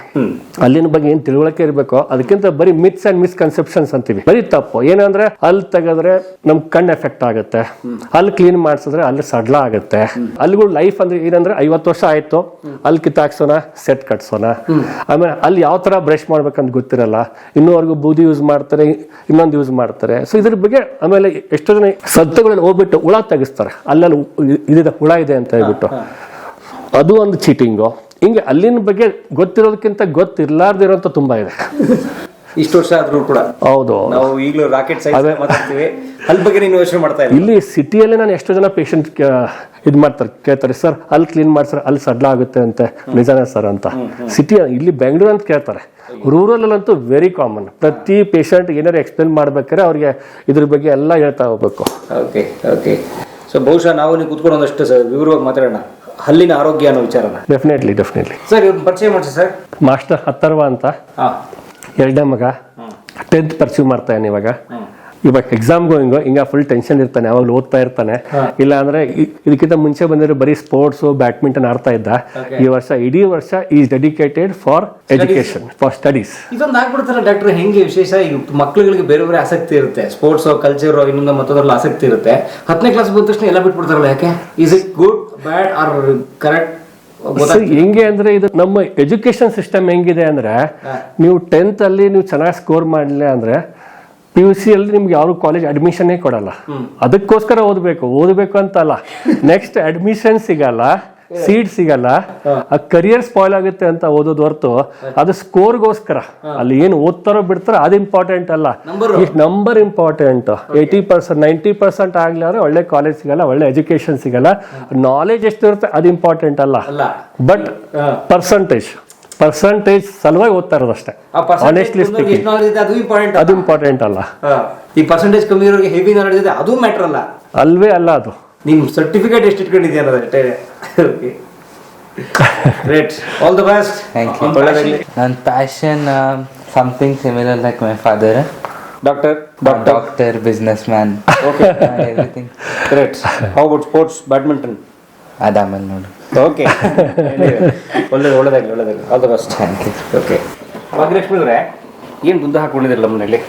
ಅಲ್ಲಿನ ಬಗ್ಗೆ ಏನ್ ತಿಳುವಳಿಕೆ ಇರಬೇಕು ಅದಕ್ಕಿಂತ ಬರೀ ಮಿತ್ಸ್ ಅಂಡ್ ಮಿಸ್ಕನ್ಸೆಪ್ಷನ್ಸ್ ಅಂತೀವಿ. ಬರೀ ತಪ್ಪು. ಏನಂದ್ರೆ ಅಲ್ಲಿ ತೆಗೆದ್ರೆ ನಮ್ ಕಣ್ಣು ಎಫೆಕ್ಟ್ ಆಗುತ್ತೆ. ಅಲ್ಲಿ ಕ್ಲೀನ್ ಮಾಡಿಸಿದ್ರೆ ಅಲ್ಲಿ ಸಡ್ಲ ಆಗುತ್ತೆ. ಅಲ್ಲಿಗೂ ಲೈಫ್ ಅಂದ್ರೆ ಏನಂದ್ರೆ ಐವತ್ತು ವರ್ಷ ಆಯ್ತು. ಅಲ್ಲಿ ಕಿತ್ತಾಕ್ಸೋಣ ಸೆಟ್ ಕಟ್ಸೋಣ. ಆಮೇಲೆ ಅಲ್ಲಿ ಯಾವ ತರ ಬ್ರಷ್ ಮಾಡ್ಬೇಕಂತ ಗೊತ್ತಿರಲ್ಲ. ಇನ್ನೂವರೆಗೂ ಬೂದಿ ಯೂಸ್ ಮಾಡ್ತಾರೆ ಇನ್ನೊಂದು ಯೂಸ್ ಮಾಡ್ತಾರೆ. ಸೊ ಇದ್ರ ಬಗ್ಗೆ ಆಮೇಲೆ ಎಷ್ಟೋ ಜನ ಸತ್ತುಗಳಲ್ಲಿ ಹೋಗ್ಬಿಟ್ಟು ಹುಳ ತೆಗಿಸ್ತಾರೆ ಅಲ್ಲಲ್ಲಿ ಇದಿದೆ ಹುಳ ಇದೆ ಅಂತ ಹೇಳ್ಬಿಟ್ಟು. ಅದು ಒಂದು ಚೀಟಿಂಗು ಹಿಂಗೆ ಅಲ್ಲಿನ ಬಗ್ಗೆ ಗೊತ್ತಿರೋದಕ್ಕಿಂತ ಗೊತ್ತಿರ್ಲಾರ್ದಿರೋಂಥ ತುಂಬಾ ಇದೆ. ಇಷ್ಟು ವರ್ಷ ಆದ್ರೂ ಕೂಡ. ಹೌದು. ನಾವು ಈಗಲೂ ರಾಕೆಟ್ ಮಾತಾಡ್ತೀವಿ. ಅಲ್ಲಿ ಬಗ್ಗೆ ನೀವು ಯೋಚನೆ ಮಾಡ್ತಾ ಇಲ್ಲ ಇಲ್ಲಿ ಸಿಟಿಯಲ್ಲಿ ನಾನು ಎಷ್ಟೋ ಜನ ಪೇಷಂಟ್ ಇದು ಮಾಡ್ತಾರೆ ಕೇಳ್ತಾರೆ ಸರ್ ಅಲ್ಲಿ ಕ್ಲೀನ್ ಮಾಡ್ಸ್ರೆ ಅಲ್ಲಿ ಸಡ್ಲ ಆಗುತ್ತೆ ಅಂತ. ನಿಜಾನೇ ಸರ್ ಅಂತ. ಸಿಟಿ ಇಲ್ಲಿ ಬೆಂಗಳೂರು ಅಂತ ಕೇಳ್ತಾರೆ. ರೂರಲ್ ಅಂತೂ ವೆರಿ ಕಾಮನ್ ಪ್ರತಿ ಪೇಷಂಟ್ ಏನಾರು ಎಕ್ಸ್ಪ್ಲೇನ್ ಮಾಡ್ಬೇಕಾದ್ರೆ ಅವ್ರಿಗೆ ಇದ್ರ ಬಗ್ಗೆ ಎಲ್ಲ ಹೇಳ್ತಾ ಹೋಗ್ಬೇಕು. ಓಕೆ ಓಕೆ ಸೊ ಬಹುಶಃ ನಾವು ನೀವು ಕುತ್ಕೊಂಡು ಒಂದಷ್ಟು ವಿವರವಾಗಿ ಮಾತಾಡೋಣ. ಹಲ್ಲಿನ ಆರೋಗ್ಯ ಅನ್ನೋ ವಿಚಾರನ. ಡೆಫಿನೆಟ್ಲಿ ಡೆಫಿನೆಟ್ಲಿ ಸರ್ ಇವ್ರು ಪರಿಚಯ ಮಾಡಿಸಿ ಸರ್. ಮಾಸ್ಟರ್ ಹತ್ತರ್ವ ಅಂತ. ಹಾಂ. ಎರಡನೇ ಮಗ. ಟೆಂತ್ ಪರ್ಸ್ಯೂ ಮಾಡ್ತಾನೆ ಇವಾಗ. ಇವಾಗ ಎಕ್ಸಾಮ್ ಗೋಯಿಂಗ್ ಹಿಂಗ ಫುಲ್ ಟೆನ್ಷನ್ ಇರ್ತಾನೆ ಯಾವಾಗಲೂ ಓದ್ತಾ ಇರ್ತಾನೆ. ಇಲ್ಲ ಅಂದ್ರೆ ಇದಕ್ಕಿಂತ ಮುಂಚೆ ಬಂದಿರೋ ಬರೀ ಸ್ಪೋರ್ಟ್ಸ್ ಬ್ಯಾಡ್ಮಿಂಟನ್ ಆಡ್ತಾ ಇದ್ದ. ಈ ವರ್ಷ ಇಡೀ ವರ್ಷ is dedicated for education for studies ಇದೊಂದು ಆಗ್ಬಿಡ್ತಾರೆ ಡಾಕ್ಟರ್ ಹೆಂಗೆ ವಿಶೇಷ? ಈಗ ಮಕ್ಕಳುಗಳಿಗೆ ಬೇರೆ ಬೇರೆ ಆಸಕ್ತಿ ಇರುತ್ತೆ. ಸ್ಪೋರ್ಟ್ಸ್ ಕಲ್ಚರ್ ಇನ್ನೊಂದು ಮತ್ತೊಂದ್ರಲ್ಲಿ ಆಸಕ್ತಿ ಇರುತ್ತೆ. ಹತ್ತನೇ ಕ್ಲಾಸ್ ಬಂದ ತಕ್ಷಣ ಎಲ್ಲ ಬಿಟ್ಬಿಡ್ತಾರಲ್ಲ ಯಾಕೆ? Is it good bad or correct ಹೆಂಗೆ ಅಂದ್ರೆ ಇದು ನಮ್ಮ ಎಜುಕೇಶನ್ ಸಿಸ್ಟಮ್ ಹೆಂಗಿದೆ ಅಂದ್ರೆ ನೀವು ಟೆಂತ್ ಅಲ್ಲಿ ನೀವು ಚೆನ್ನಾಗಿ ಸ್ಕೋರ್ ಮಾಡಲಿಲ್ಲ ಅಂದ್ರೆ ಪಿ ಯು ಸಿ ಅಲ್ಲಿ ನಿಮ್ಗೆ ಯಾರು ಕಾಲೇಜ್ ಅಡ್ಮಿಷನ್ನೇ ಕೊಡಲ್ಲ. ಅದಕ್ಕೋಸ್ಕರ ಓದಬೇಕು ಓದಬೇಕು ಅಂತ ಅಲ್ಲ. ನೆಕ್ಸ್ಟ್ ಅಡ್ಮಿಷನ್ ಸಿಗಲ್ಲ ಸೀಟ್ ಸಿಗಲ್ಲ ಆ ಕರಿಯರ್ ಸ್ಪಾಯ್ಲ್ ಆಗುತ್ತೆ ಅಂತ ಓದೋದು ಹೊರತು ಅದು ಸ್ಕೋರ್ಗೋಸ್ಕರ ಅಲ್ಲಿ ಏನು ಓದ್ತಾರೋ ಬಿಡ್ತಾರೋ ಅದು ಇಂಪಾರ್ಟೆಂಟ್ ಅಲ್ಲ. Number important eighty percent ninety percent ಆಗ್ಲಿ ಅಂದ್ರೆ ಒಳ್ಳೆ ಕಾಲೇಜ್ ಸಿಗಲ್ಲ ಒಳ್ಳೆ ಎಜುಕೇಶನ್ ಸಿಗಲ್ಲ. ನಾಲೆಜ್ ಎಷ್ಟು ಇರುತ್ತೆ ಅದು ಇಂಪಾರ್ಟೆಂಟ್ ಅಲ್ಲ. ಬಟ್ ಪರ್ಸಂಟೇಜ್ ಪರ್ಸಂಟೇಜ್ ಸಲುವಾಗಿ ಓದ್ತಾ ಇರೋದಷ್ಟೇ ಆನೆಸ್ಟ್ಲಿ ಸ್ಪೀಕಿಂಗ್ ಅದು ಇಂಪಾರ್ಟೆಂಟ್ ಅದು ಇಂಪಾರ್ಟೆಂಟ್ ಅಲ್ಲ. ಈ ಪರ್ಸೆಂಟೇಜ್ ಕಮ್ಮಿ ಇರೋರಿಗೆ ಹೆವಿ ನಾಲೆಡ್ಜ್ ಇದೆ ಅದು ಮ್ಯಾಟರ್ ಅಲ್ಲ. ಅಲ್ವೇ ಅಲ್ಲ ಅದು. ನಿಮ್ ಸರ್ಟಿಫಿಕೇಟ್ ಎಷ್ಟು ಇಟ್ಕೊಂಡಿದ್ಯಾ ಅನ್ನೋದಷ್ಟೇ great all the best thank you ನನ್ನ passion something similar like my father doctor doctor doctor businessman okay everything great how about sports badminton ಅದಾಮೇಲೆ ನೋಡು ಓಕೆ ಒಳ್ಳೇದು ಒಳ್ಳೇದಾಗಲಿ ಒಳ್ಳೇದಾಗಲಿ. All the best thank you okay Bhagyalakshmi ಅವರೇ ಏನು ಬುದ್ಧ ಹಾಕೊಂಡಿದ್ರಲ್ಲ ಮನೆಯಲ್ಲಿ?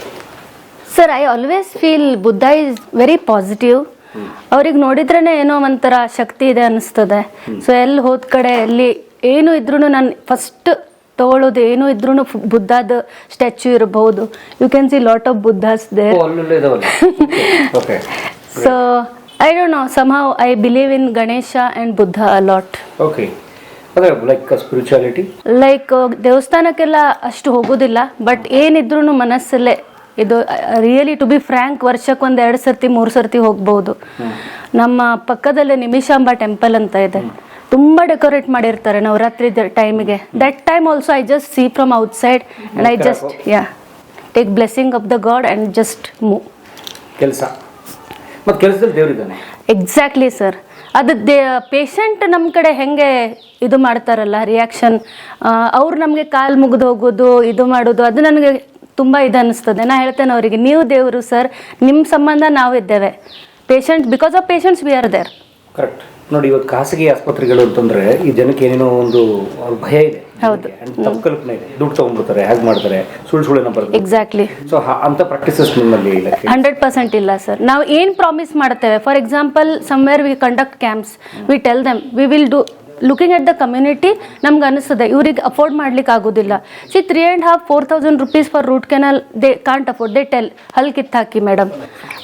Sir I always feel Buddha is very positive ಅವ್ರಿಗೆ ನೋಡಿದ್ರೇ ಏನೋ ಒಂಥರ ಶಕ್ತಿ ಇದೆ ಅನಿಸ್ತದೆ ಸೊ ಎಲ್ಲಿ ಹೋದ ಕಡೆ ಎಲ್ಲಿ ಏನು ಇದ್ರೂ ನಾನು ಫಸ್ಟ್ ತಗೊಳ್ಳೋದು ಏನು ಇದ್ರೂ ಬುದ್ಧದ ಸ್ಟ್ಯಾಚ್ಯೂ ಇರಬಹುದು you can see lot of Buddhas they so I don't know somehow I believe in Ganesha and Buddha a lot okay ಅದೇ ಲೈಕ್ ಸ್ಪಿರಿಚುಯಾಲಿಟಿ ಲೈಕ್ ದೇವಸ್ಥಾನಕ್ಕೆಲ್ಲ ಅಷ್ಟು ಹೋಗೋದಿಲ್ಲ ಬಟ್ ಏನಿದ್ರು ಮನಸ್ಸಲ್ಲೇ ಇದು ರಿಯಲಿ ಟು ಬಿ ಫ್ರ್ಯಾಂಕ್ ವರ್ಷಕ್ಕೆ ಒಂದು ಎರಡು ಸರ್ತಿ ಮೂರು ಸರ್ತಿ ಹೋಗ್ಬೋದು. ನಮ್ಮ ಪಕ್ಕದಲ್ಲೇ ನಿಮಿಷಾಂಬ ಟೆಂಪಲ್ ಅಂತ ಇದೆ. ತುಂಬ ಡೆಕೋರೇಟ್ ಮಾಡಿರ್ತಾರೆ ನವರಾತ್ರಿ ಟೈಮಿಗೆ that time also I just see from outside and I just yeah take blessing of the god and just move ಕೆಲಸ. ಮತ್ತು ಕೆಲಸದಲ್ಲಿ ದೇವರಿದ್ದಾನೆ. ಎಕ್ಸಾಕ್ಟ್ಲಿ ಸರ್ ಅದು ದೇ ಪೇಷಂಟ್ ನಮ್ಮ ಕಡೆ ಹೆಂಗೆ ಇದು ಮಾಡ್ತಾರಲ್ಲ ರಿಯಾಕ್ಷನ್ ಅವ್ರು ನಮಗೆ ಕಾಲು ಮುಗಿದು ಹೋಗೋದು ಇದು ಮಾಡೋದು ಅದು ನನಗೆ ತುಂಬ ಇದು ಅನ್ನಿಸ್ತದೆ ನಾ ಹೇಳ್ತೇನೆ ಅವರಿಗೆ ನೀವು ದೇವರು ಸರ್ ನಿಮ್ಮ ಸಂಬಂಧ ನಾವಿದ್ದೇವೆ patient because of patients we are there correct ನೋಡಿ ಇವತ್ತು ಖಾಸಗಿ ಆಸ್ಪತ್ರೆಗಳು ಅಂತಂದರೆ ಈ ಜನಕ್ಕೆ ಏನೇನೋ ಒಂದು ಅವ್ರ ಭಯ ಇದೆ. ಹೌದು. And ತಪ್ಪು ಕಲ್ಪನೆ ಇದೆ. ದುಡ್ಡು ತಗೊಂಡ್ಬಿಡ್ತಾರೆ ಮಾಡ್ತಾರೆ ಸುಳ್ಳು ಎಕ್ಸಾಕ್ಟ್ಲಿ ಸೊ ಅಂತ ಪ್ರಾಕ್ಟೀಸಸ್ ನಿಮ್ಮಲ್ಲಿ ಇಲ್ಲ ಹಂಡ್ರೆಡ್ ಪರ್ಸೆಂಟ್ ಇಲ್ಲ ಸರ್ ನಾವು ಏನು ಪ್ರಾಮಿಸ್ ಮಾಡ್ತೇವೆ? For example somewhere we conduct camps we tell them we will do looking at the community ನಮ್ಗೆ ಅನಿಸ್ತದೆ ಇವ್ರಿಗೆ ಅಫೋರ್ಡ್ ಮಾಡ್ಲಿಕ್ಕೆ ಆಗೋದಿಲ್ಲ. See three and half four thousand rupees for root canal they can't afford they tell ಹಲ್ ಕಿತ್ತಾಕಿ ಮೇಡಮ್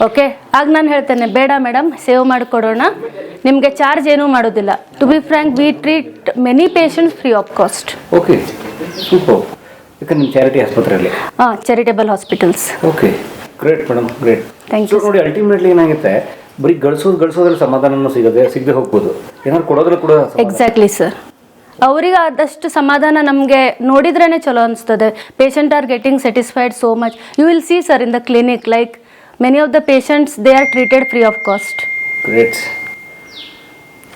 ಓಕೆ ಆಗ ನಾನು ಹೇಳ್ತೇನೆ ಬೇಡ ಮೇಡಮ್ ಸೇವ್ ಮಾಡಿಕೊಡೋಣ. ನಿಮಗೆ ಚಾರ್ಜ್ ಏನೂ ಮಾಡೋದಿಲ್ಲ. To be frank we treat many patients free of cost okay super ನಿಮ್ಮ ಚಾರಿಟಿ ಆಸ್ಪತ್ರೆಯಲ್ಲಿ. ಹಾಂ charitable hospitals okay great madam great thank so ನೋಡಿ ಅಲ್ಟಿಮೇಟ್ಲಿ ಏನಾಗುತ್ತೆ ಬರೀ ಗಳಿಸೋದು ಗಳಿಸೋದ್ರಲ್ಲಿ ಸಮಾಧಾನ ಸಿಗದೆ ಸಿಗದೆ ಹೋಗ್ಬೋದು. ಏನಾದ್ರು ಕೊಡೋದ್ರಲ್ಲಿ ಕೂಡ ಎಕ್ಸಾಕ್ಟ್ಲಿ ಸರ್ ಅವ್ರಿಗೆ ಆದಷ್ಟು ಸಮಾಧಾನ ನಮಗೆ ನೋಡಿದ್ರೇ ಚಲೋ ಅನಿಸ್ತದೆ. Patient are getting satisfied so much you will see sir in the clinic like many of the patients they are treated free of cost great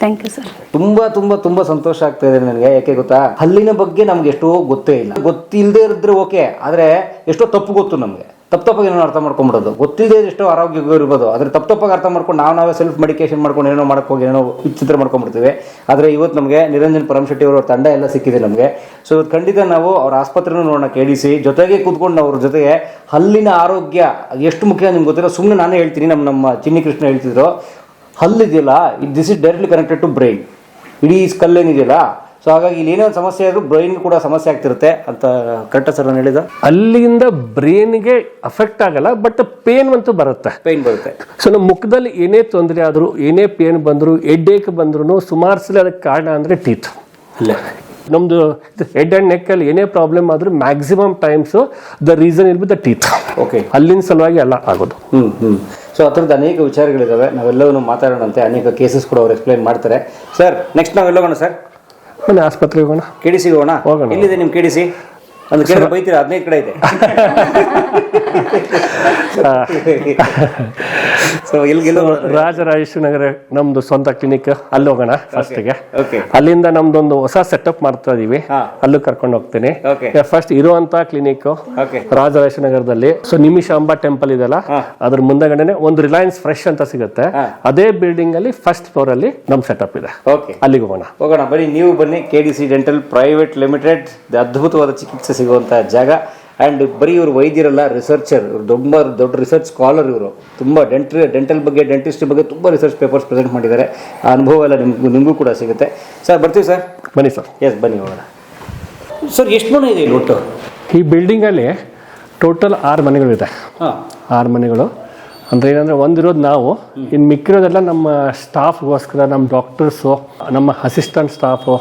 thank you sir ತುಂಬಾ ತುಂಬಾ ತುಂಬಾ ಸಂತೋಷ ಆಗ್ತಾ ಇದೆ ನನಗೆ ಯಾಕೆ ಗೊತ್ತಾ? ಹಲ್ಲಿನ ಬಗ್ಗೆ ನಮ್ಗೆ ಎಷ್ಟೋ ಗೊತ್ತೇ ಇಲ್ಲ. ಗೊತ್ತಿಲ್ಲದೆ ಇದ್ರೆ ಓಕೆ ಆದ್ರೆ ಎಷ್ಟೋ ತಪ್ಪು ಗೊತ್ತು ನಮಗೆ. ತಪ್ಪು ತಪ್ಪಾಗಿ ಏನೋ ಅರ್ಥ ಮಾಡ್ಕೊಂಬಿಡೋದು ಗೊತ್ತಿಲ್ಲದೆ ಎಷ್ಟೋ ಆರೋಗ್ಯ ಇರ್ಬೋದು ಆದರೆ ತಪ್ಪು ತಪ್ಪಾಗಿ ಅರ್ಥ ಮಾಡ್ಕೊಂಡು ನಾವು ನಾವೇ ಸೆಲ್ಫ್ ಮೆಡಿಕೇಶನ್ ಮಾಡ್ಕೊಂಡು ಏನೋ ಮಾಡಕ್ಕೆ ಹೋಗಿ ಏನೋ ವಿಚಿತ್ರ ಮಾಡ್ಕೊಂಡ್ಬಿಡ್ತೀವಿ. ಆದರೆ ಇವತ್ತು ನಮಗೆ ನಿರಂಜನ್ ಪರಮಶೆಟ್ಟಿ ಅವರ ತಂಡ ಎಲ್ಲ ಸಿಕ್ಕಿದೆ ನಮಗೆ. ಸೊ ಇವತ್ತು ಖಂಡಿತ ನಾವು ಅವ್ರ ಆಸ್ಪತ್ರೆನೂ ನೋಡೋಣ ಕೇಳಿಸಿ ಜೊತೆಗೆ ಕೂತ್ಕೊಂಡು ಅವ್ರ ಜೊತೆಗೆ ಹಲ್ಲಿನ ಆರೋಗ್ಯ ಎಷ್ಟು ಮುಖ್ಯ ನಿಮ್ಗೆ ಗೊತ್ತಿಲ್ಲ. ಸುಮ್ಮನೆ ನಾನೇ ಹೇಳ್ತೀನಿ ನಮ್ಮ ನಮ್ಮ ಚಿನ್ನಿ ಕೃಷ್ಣ ಹೇಳ್ತಿದ್ರು. ಹಲ್ಲಿದೆಯಲ್ಲ this is directly connected to brain ಇಡೀ ಸ್ಕಲ್ ಏನಿದೆಯಲ್ಲ ಸೊ ಹಾಗಾಗಿ ಇಲ್ಲಿ ಏನೇ ಒಂದು ಸಮಸ್ಯೆ ಆದರೂ ಬ್ರೈನ್ ಕೂಡ ಸಮಸ್ಯೆ ಆಗ್ತಿರುತ್ತೆ ಅಂತ ಕರೆಕ್ಟ್ ಸರ್ ನಾನು ಹೇಳಿದ ಅಲ್ಲಿಂದ ಬ್ರೈನ್ಗೆ ಅಫೆಕ್ಟ್ ಆಗಲ್ಲ ಬಟ್ ಪೇನ್ ಅಂತೂ ಬರುತ್ತೆ. ಪೇನ್ ಬರುತ್ತೆ. ಸೊ ನಮ್ಮ ಮುಖದಲ್ಲಿ ಏನೇ ತೊಂದರೆ ಆದರೂ ಏನೇ ಪೇನ್ ಬಂದರೂ ಹೆಡ್ಡೇಕ್ ಬಂದ್ರು ಸುಮಾರು ಸಲ ಅದಕ್ಕೆ ಕಾರಣ ಅಂದರೆ ಟೀತ್ ಅಲ್ಲೇ. ನಮ್ದು ಹೆಡ್ ಅಂಡ್ ನೆಕ್ ಅಲ್ಲಿ ಏನೇ ಪ್ರಾಬ್ಲಮ್ ಆದ್ರೂ maximum times the reason will be the teeth okay ಅಲ್ಲಿನ ಸಲುವಾಗಿ ಎಲ್ಲ ಆಗೋದು. ಹ್ಞೂ ಹ್ಞೂ ಸೊ ಆ ಥರದ್ದು ಅನೇಕ ವಿಚಾರಗಳಿದ್ದಾವೆ ನಾವೆಲ್ಲವೂ ಮಾತಾಡೋಣಂತೆ. ಅನೇಕ ಕೇಸಸ್ ಕೂಡ ಅವ್ರು ಎಕ್ಸ್ಪ್ಲೈನ್ ಮಾಡ್ತಾರೆ. ಸರ್ ನೆಕ್ಸ್ಟ್ ನಾವೆಲ್ಲೋಗೋಣ ಸರ್ ಮನೆ ಆಸ್ಪತ್ರೆಗೆ ಹೋಗೋಣ. ಕೆಡಿಸಿ ಹೋಗೋಣ? ಹೋಗೋಣ. ಎಲ್ಲಿದೆ ನಿಮ್ಮ ಕೆ ಡಿ ಕಡೆ ಬೈತೀರ ಹದಿನೈದು ಕಡೆ ಇದೆ. ಸೊ ಎಲ್ಲಿಗೆಲ್ಲ ರಾಜರಾಜೇಶ್ವರ ನಗರ ನಮ್ದು ಸ್ವಂತ ಕ್ಲಿನಿಕ್ ಅಲ್ಲಿ ಹೋಗೋಣ ಫಸ್ಟ್ಗೆ ಗೆ. ಅಲ್ಲಿಂದ ನಮ್ದೊಂದು ಹೊಸ ಸೆಟಪ್ ಮಾಡ್ತಾ ಇದೀವಿ. ಅಲ್ಲಿ ಕರ್ಕೊಂಡು ಹೋಗ್ತೀನಿ. ಫಸ್ಟ್ ಇರುವಂತ ಕ್ಲಿನಿಕ್. ರಾಜರಾಜೇಶ್ವರ ನಗರದಲ್ಲಿ. ಸೊ ನಿಮಿಷಾಂಬ ಟೆಂಪಲ್ ಇದೆಲ್ಲ ಅದ್ರ ಮುಂದಗಡೆನೆ ಒಂದು ರಿಲಯನ್ಸ್ ಫ್ರೆಶ್ ಅಂತ ಸಿಗುತ್ತೆ. ಅದೇ ಬಿಲ್ಡಿಂಗ್ ಅಲ್ಲಿ ಫಸ್ಟ್ ಫ್ಲೋರ್ ಅಲ್ಲಿ ನಮ್ ಸೆಟಪ್ ಇದೆ. ಅಲ್ಲಿಗೆ ಹೋಗೋಣ. ಹೋಗೋಣ ಬನ್ನಿ ನೀವು ಬನ್ನಿ K D C dental private limited ಅದ್ಭುತವಾದ ಚಿಕಿತ್ಸೆ ಸಿಗುವಂಥ ಜಾಗ. ಆ್ಯಂಡ್ ಬರೀ ಇವರು ವೈದ್ಯರಲ್ಲ ರಿಸರ್ಚರ್ ಇವರು ದೊಡ್ಡ ದೊಡ್ಡ ರಿಸರ್ಚ್ ಸ್ಕಾಲರ್ ಇವರು. ತುಂಬ ಡೆಂಟ್ರಿ ಡೆಂಟಲ್ ಬಗ್ಗೆ ಡೆಂಟಿಸ್ಟ್ ಬಗ್ಗೆ ತುಂಬ ರಿಸರ್ಚ್ ಪೇಪರ್ಸ್ ಪ್ರೆಸೆಂಟ್ ಮಾಡಿದ್ದಾರೆ. ಆ ಅನುಭವ ಎಲ್ಲ ನಿಮ್ಗೂ ನಿಮಗೂ ಕೂಡ ಸಿಗುತ್ತೆ. ಸರ್ ಬರ್ತೀವಿ ಸರ್ ಬನ್ನಿ ಸರ್ ಎಸ್ ಬನ್ನಿ ಹೋಗೋಣ. ಸರ್ ಎಷ್ಟು ಮನೆ ಇದೆ ಇಲ್ಲಿ ಒಟ್ಟು ಈ ಬಿಲ್ಡಿಂಗಲ್ಲಿ ಟೋಟಲ್ ಆರು ಮನೆಗಳಿದೆ. ಹಾಂ. ಆರು ಮನೆಗಳು. ಅಂದ್ರೆ ಏನಂದ್ರೆ ಒಂದಿರೋದು ನಾವು ಇನ್ನು ಮಿಕ್ಕಿರೋದೆಲ್ಲ ನಮ್ಮ ಸ್ಟಾಫ್ಗೋಸ್ಕರ ನಮ್ಮ ಡಾಕ್ಟರ್ಸು ನಮ್ಮ assistant staff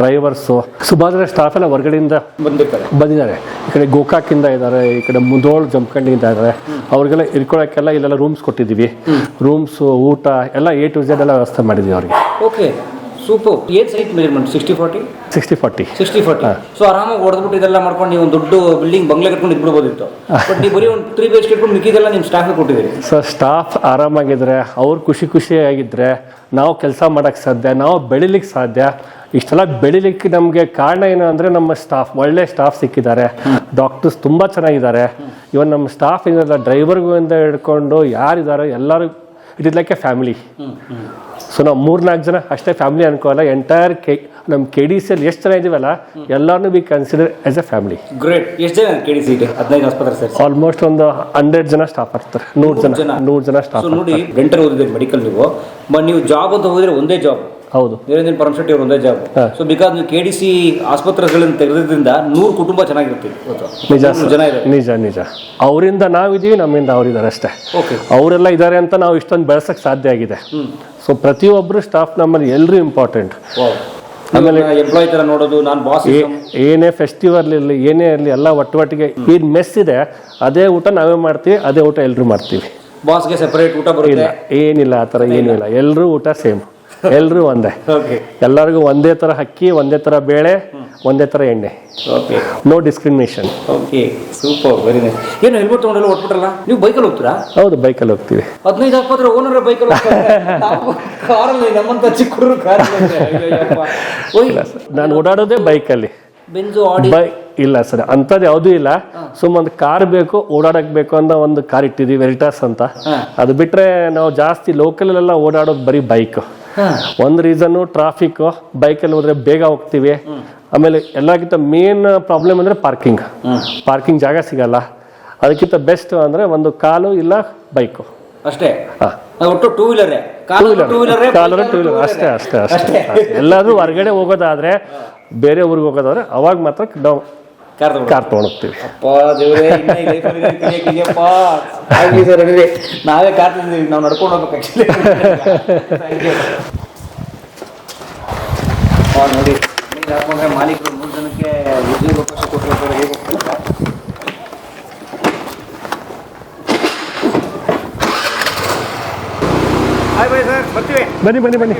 drivers Subhadra staff ಎಲ್ಲ ಹೊರಗಡೆಯಿಂದ ಬಂದಿದ್ದಾರೆ. ಈ ಕಡೆ ಗೋಕಾಕಿಂದ ಇದ್ದಾರೆ ಈ ಕಡೆ ಮುದೋಳ್ ಜಮಖಂಡಿಯಿಂದ ಇದ್ದಾರೆ. ಅವ್ರಿಗೆಲ್ಲ ಇರ್ಕೊಳಕ್ಕೆಲ್ಲ ಇಲ್ಲೆಲ್ಲ ರೂಮ್ಸ್ ಕೊಟ್ಟಿದ್ದೀವಿ. ರೂಮ್ಸು ಊಟ ಎಲ್ಲ ಎ ಟು ಝೆಡ್ ಎಲ್ಲ ವ್ಯವಸ್ಥೆ ಮಾಡಿದ್ವಿ ಅವ್ರಿಗೆ. ಓಕೆ ಸೂಪರ್ ಏನು sight measurement sixty forty sixty forty sixty forty so ಆರಾಮಾಗಿ ಹೊಡೆದ್ಬಿಟ್ಟು ಇದೆಲ್ಲ ಮಾಡ್ಕೊಂಡು ನೀವು ಒಂದು ದೊಡ್ಡ ಬಿಲ್ಡಿಂಗ್ ಬಂಗ್ಲೆ ಕಟ್ಕೊಂಡು ಇದ್ಬಿಡ್ಬೋದಿತ್ತು. ಬಟ್ ನೀವು ಬರೀ ಒಂದು ತ್ರೀ ಬೇಸ್ ಕಟ್ಕೊಂಡು ಮಿಕ್ಕಿದೆಲ್ಲ ನಿಮ್ಮ ಸ್ಟಾಫ್ ಕೊಟ್ಟಿದ್ದೀರಿ. ಸರ್ ಸ್ಟಾಫ್ ಆರಾಮಾಗಿದ್ರೆ ಅವ್ರು ಖುಷಿ ಖುಷಿಯಾಗಿದ್ರೆ ನಾವು ಕೆಲಸ ಮಾಡೋಕ್ಕೆ ಸಾಧ್ಯ ನಾವು ಬೆಳಿಲಿಕ್ಕೆ ಸಾಧ್ಯ. ಇಷ್ಟೆಲ್ಲ ಬೆಳಿಲಿಕ್ಕೆ ನಮಗೆ ಕಾರಣ ಏನು ಅಂದರೆ ನಮ್ಮ ಸ್ಟಾಫ್ ಒಳ್ಳೆ ಸ್ಟಾಫ್ ಸಿಕ್ಕಿದ್ದಾರೆ. ಡಾಕ್ಟರ್ಸ್ ತುಂಬ ಚೆನ್ನಾಗಿದ್ದಾರೆ. ಇವನ್ ನಮ್ಮ ಸ್ಟಾಫ್ ಏನಿಲ್ಲ ಡ್ರೈವರ್ಗಳಿಂದ ಹಿಡ್ಕೊಂಡು ಯಾರಿದ್ದಾರೆ ಎಲ್ಲರೂ it is like a family so ನಾವು ಮೂರ್ನಾಲ್ಕು ಜನ ಅಷ್ಟೇ ಫ್ಯಾಮಿಲಿ ಅನ್ಕೋಲ್ಲ. ಎಂಟೈರ್ ಕೆ ನಮ್ಮ ಕೆ ಡಿ ಸಿ ಅಲ್ಲಿ ಎಷ್ಟು ಜನ ಇದೀವಲ್ಲ ಎಲ್ಲಾನು we consider as a family great ಎಷ್ಟು ಜನ ಕೆ ಡಿ ಸಿ ಹದಿನೈದು ಆಸ್ಪತ್ರೆ ಸರ್ ಆಲ್ಮೋಸ್ಟ್ ಒಂದು ಹಂಡ್ರೆಡ್ ಜನ ಸ್ಟಾಫ್ ಆಗ್ತಾರೆ ನೂರು ಜನ ನೂರು ಜನ ಸ್ಟಾಫ್ ನೋಡಿ ಗಂಟೆ ಓದಿದ್ರೆ ಮೆಡಿಕಲ್ ನೀವು. ಬಟ್ ನೀವು ಜಾಬ್ ಅಂತ ಹೋದ್ರೆ ಒಂದೇ ಜಾಬ್ ಹೌದು. ನಿರಂಜನ್ ಪರಮಶೆಟ್ಟಿ ಅವರು ಒಂದೇ ಜಾಬ್ ಹಾ. ಸೊ ಬಿಕಾಸ್ ನೀವು ಕೆ ಡಿ ಸಿ ಆಸ್ಪತ್ರೆಗಳನ್ನ ತೆಗೆದ್ರಿಂದ ನೂರು ಕುಟುಂಬ ಚೆನ್ನಾಗಿರುತ್ತೆ. ಇವತ್ತು. ನಿಜ ನೂರು ಸರ್. ಜನ ಇದೆ ನಿಜ ನಿಜ. ಅವರಿಂದ ನಾವಿದೀವಿ ನಮ್ಮಿಂದ ಅವರಿದ್ದಾರೆ ಅಷ್ಟೇ. ಓಕೆ ಅವರೆಲ್ಲ ಇದ್ದಾರೆ ಅಂತ ನಾವು ಇಷ್ಟೊಂದು ಬೆಳೆಸಕ್ಕೆ ಸಾಧ್ಯ ಆಗಿದೆ. ಸೊ ಪ್ರತಿಯೊಬ್ಬರು ಸ್ಟಾಫ್ ನಮ್ಮಲ್ಲಿ ಎಲ್ಲರೂ ಇಂಪಾರ್ಟೆಂಟ್ ಆಮೇಲೆ ಎಂಪ್ಲಾಯ್ ತರ ನೋಡೋದು ನಾನು ಬಾಸ್ ಏನೇ ಫೆಸ್ಟಿವಲ್ ಇರಲಿ ಏನೇ ಇರಲಿ ಎಲ್ಲ ಒಟ್ಟೊಟ್ಟಿಗೆ ಏನು ಮೆಸ್ ಇದೆ ಅದೇ ಊಟ ನಾವೇ ಮಾಡ್ತೀವಿ ಅದೇ ಊಟ ಎಲ್ಲರೂ ಮಾಡ್ತೀವಿ. ಬಾಸ್ಗೆ ಸೆಪರೇಟ್ ಊಟ ಬರೋದಿಲ್ಲ ಬರುತ್ತೆ ಏನಿಲ್ಲ ಆ ಥರ ಏನಿಲ್ಲ. ಎಲ್ಲರೂ ಊಟ ಸೇಮ್ ಎಲ್ಲರೂ ಒಂದೇ. ಓಕೆ ಎಲ್ಲರಿಗೂ ಒಂದೇ ತರ ಅಕ್ಕಿ ಒಂದೇ ಥರ ಬೇಳೆ ಒಂದೇ ತರ ಎಣ್ಣೆ. No discrimination okay super very nice ಏನು ಹೆಲ್ಮೆಟ್ ತೊಗೊಂಡೆಲ್ಲ ಹೊಟ್ಬಿಟ್ರಲ್ಲ ನೀವು ಬೈಕಲ್ಲಿ ಹೋಗ್ತೀರಾ? ಹೌದು ಬೈಕಲ್ಲಿ ಹೋಗ್ತೀವಿ. ಹದಿನೈದು ಆಸ್ಪತ್ರೆ ಓನರ್ ಬೈಕಲ್ಲಿ ಕಾರಲ್ಲಿ ನಮ್ಮಂತ ಚಿಕ್ಕ ಕಾರಲ್ಲಿ ಓಯ್. ನಾನು ಓಡಾಡೋದೇ ಬೈಕಲ್ಲಿ. ಬೆಂಜು ಆಡಿ. ಬೈ ಇಲ್ಲ ಸರ್ ಅಂಥದ್ದು ಯಾವುದೂ ಇಲ್ಲ. ಸುಮ್ಮನೆ ಒಂದು ಕಾರ್ ಬೇಕು ಓಡಾಡಕ್ ಬೇಕು ಅಂತ ಒಂದು ಕಾರ್ ಇಟ್ಟಿದ್ದೀವಿ ವೆರಿಟಾಸ್ ಅಂತ. ಅದು ಬಿಟ್ರೆ ನಾವು ಜಾಸ್ತಿ ಲೋಕಲಲ್ಲೆಲ್ಲ ಓಡಾಡೋದು ಬರೀ ಬೈಕ್ ಒಂದು ರೀಸನ್ನು ಟ್ರಾಫಿಕ್ ಬೈಕಲ್ಲಿ ಹೋದ್ರೆ ಬೇಗ ಹೋಗ್ತೀವಿ. ಆಮೇಲೆ ಎಲ್ಲಕ್ಕಿಂತ ಮೇನ್ ಪ್ರಾಬ್ಲಮ್ ಅಂದರೆ ಪಾರ್ಕಿಂಗ್ ಪಾರ್ಕಿಂಗ್ ಜಾಗ ಸಿಗಲ್ಲ. ಅದಕ್ಕಿಂತ ಬೆಸ್ಟ್ ಅಂದರೆ ಒಂದು ಕಾಲು ಇಲ್ಲ ಬೈಕು ಅಷ್ಟೇ? ಒಟ್ಟು ಟೂ ವೀಲರೇ ಟೂ ವೀಲರ್ ಕಾಲು ಟೂ ವೀಲರ್ ಅಷ್ಟೇ ಅಷ್ಟೇ ಅಷ್ಟೇ ಎಲ್ಲಾದರೂ ಹೊರಗಡೆ ಹೋಗೋದಾದ್ರೆ ಬೇರೆ ಊರಿಗೆ ಹೋಗೋದಾದ್ರೆ ಅವಾಗ ಮಾತ್ರ ನಾವು ಕಾರ್ ತಗೊಂಡು ಕಾರ್ ತೊಗೊಂಡೋಗ್ತೀವಿ ನಾವೇ ಕಾರ್ ತಂದಿದ್ದೀವಿ ನಾವು ನಡ್ಕೊಂಡು ಹೋಗ್ಬೇಕು ನೋಡಿ ಹಾಕೊಂಡ್ರೆ ಮಾಲೀಕರು ಮೂರು ಜನಕ್ಕೆ ಉದ್ಯೋಗ ಅವಕಾಶ ಕೊಟ್ಟಿರ್ತಾರೆ ಹೇಗೆ ಬರ್ತೀವಿ. ಬನ್ನಿ ಬನ್ನಿ ಬನ್ನಿ.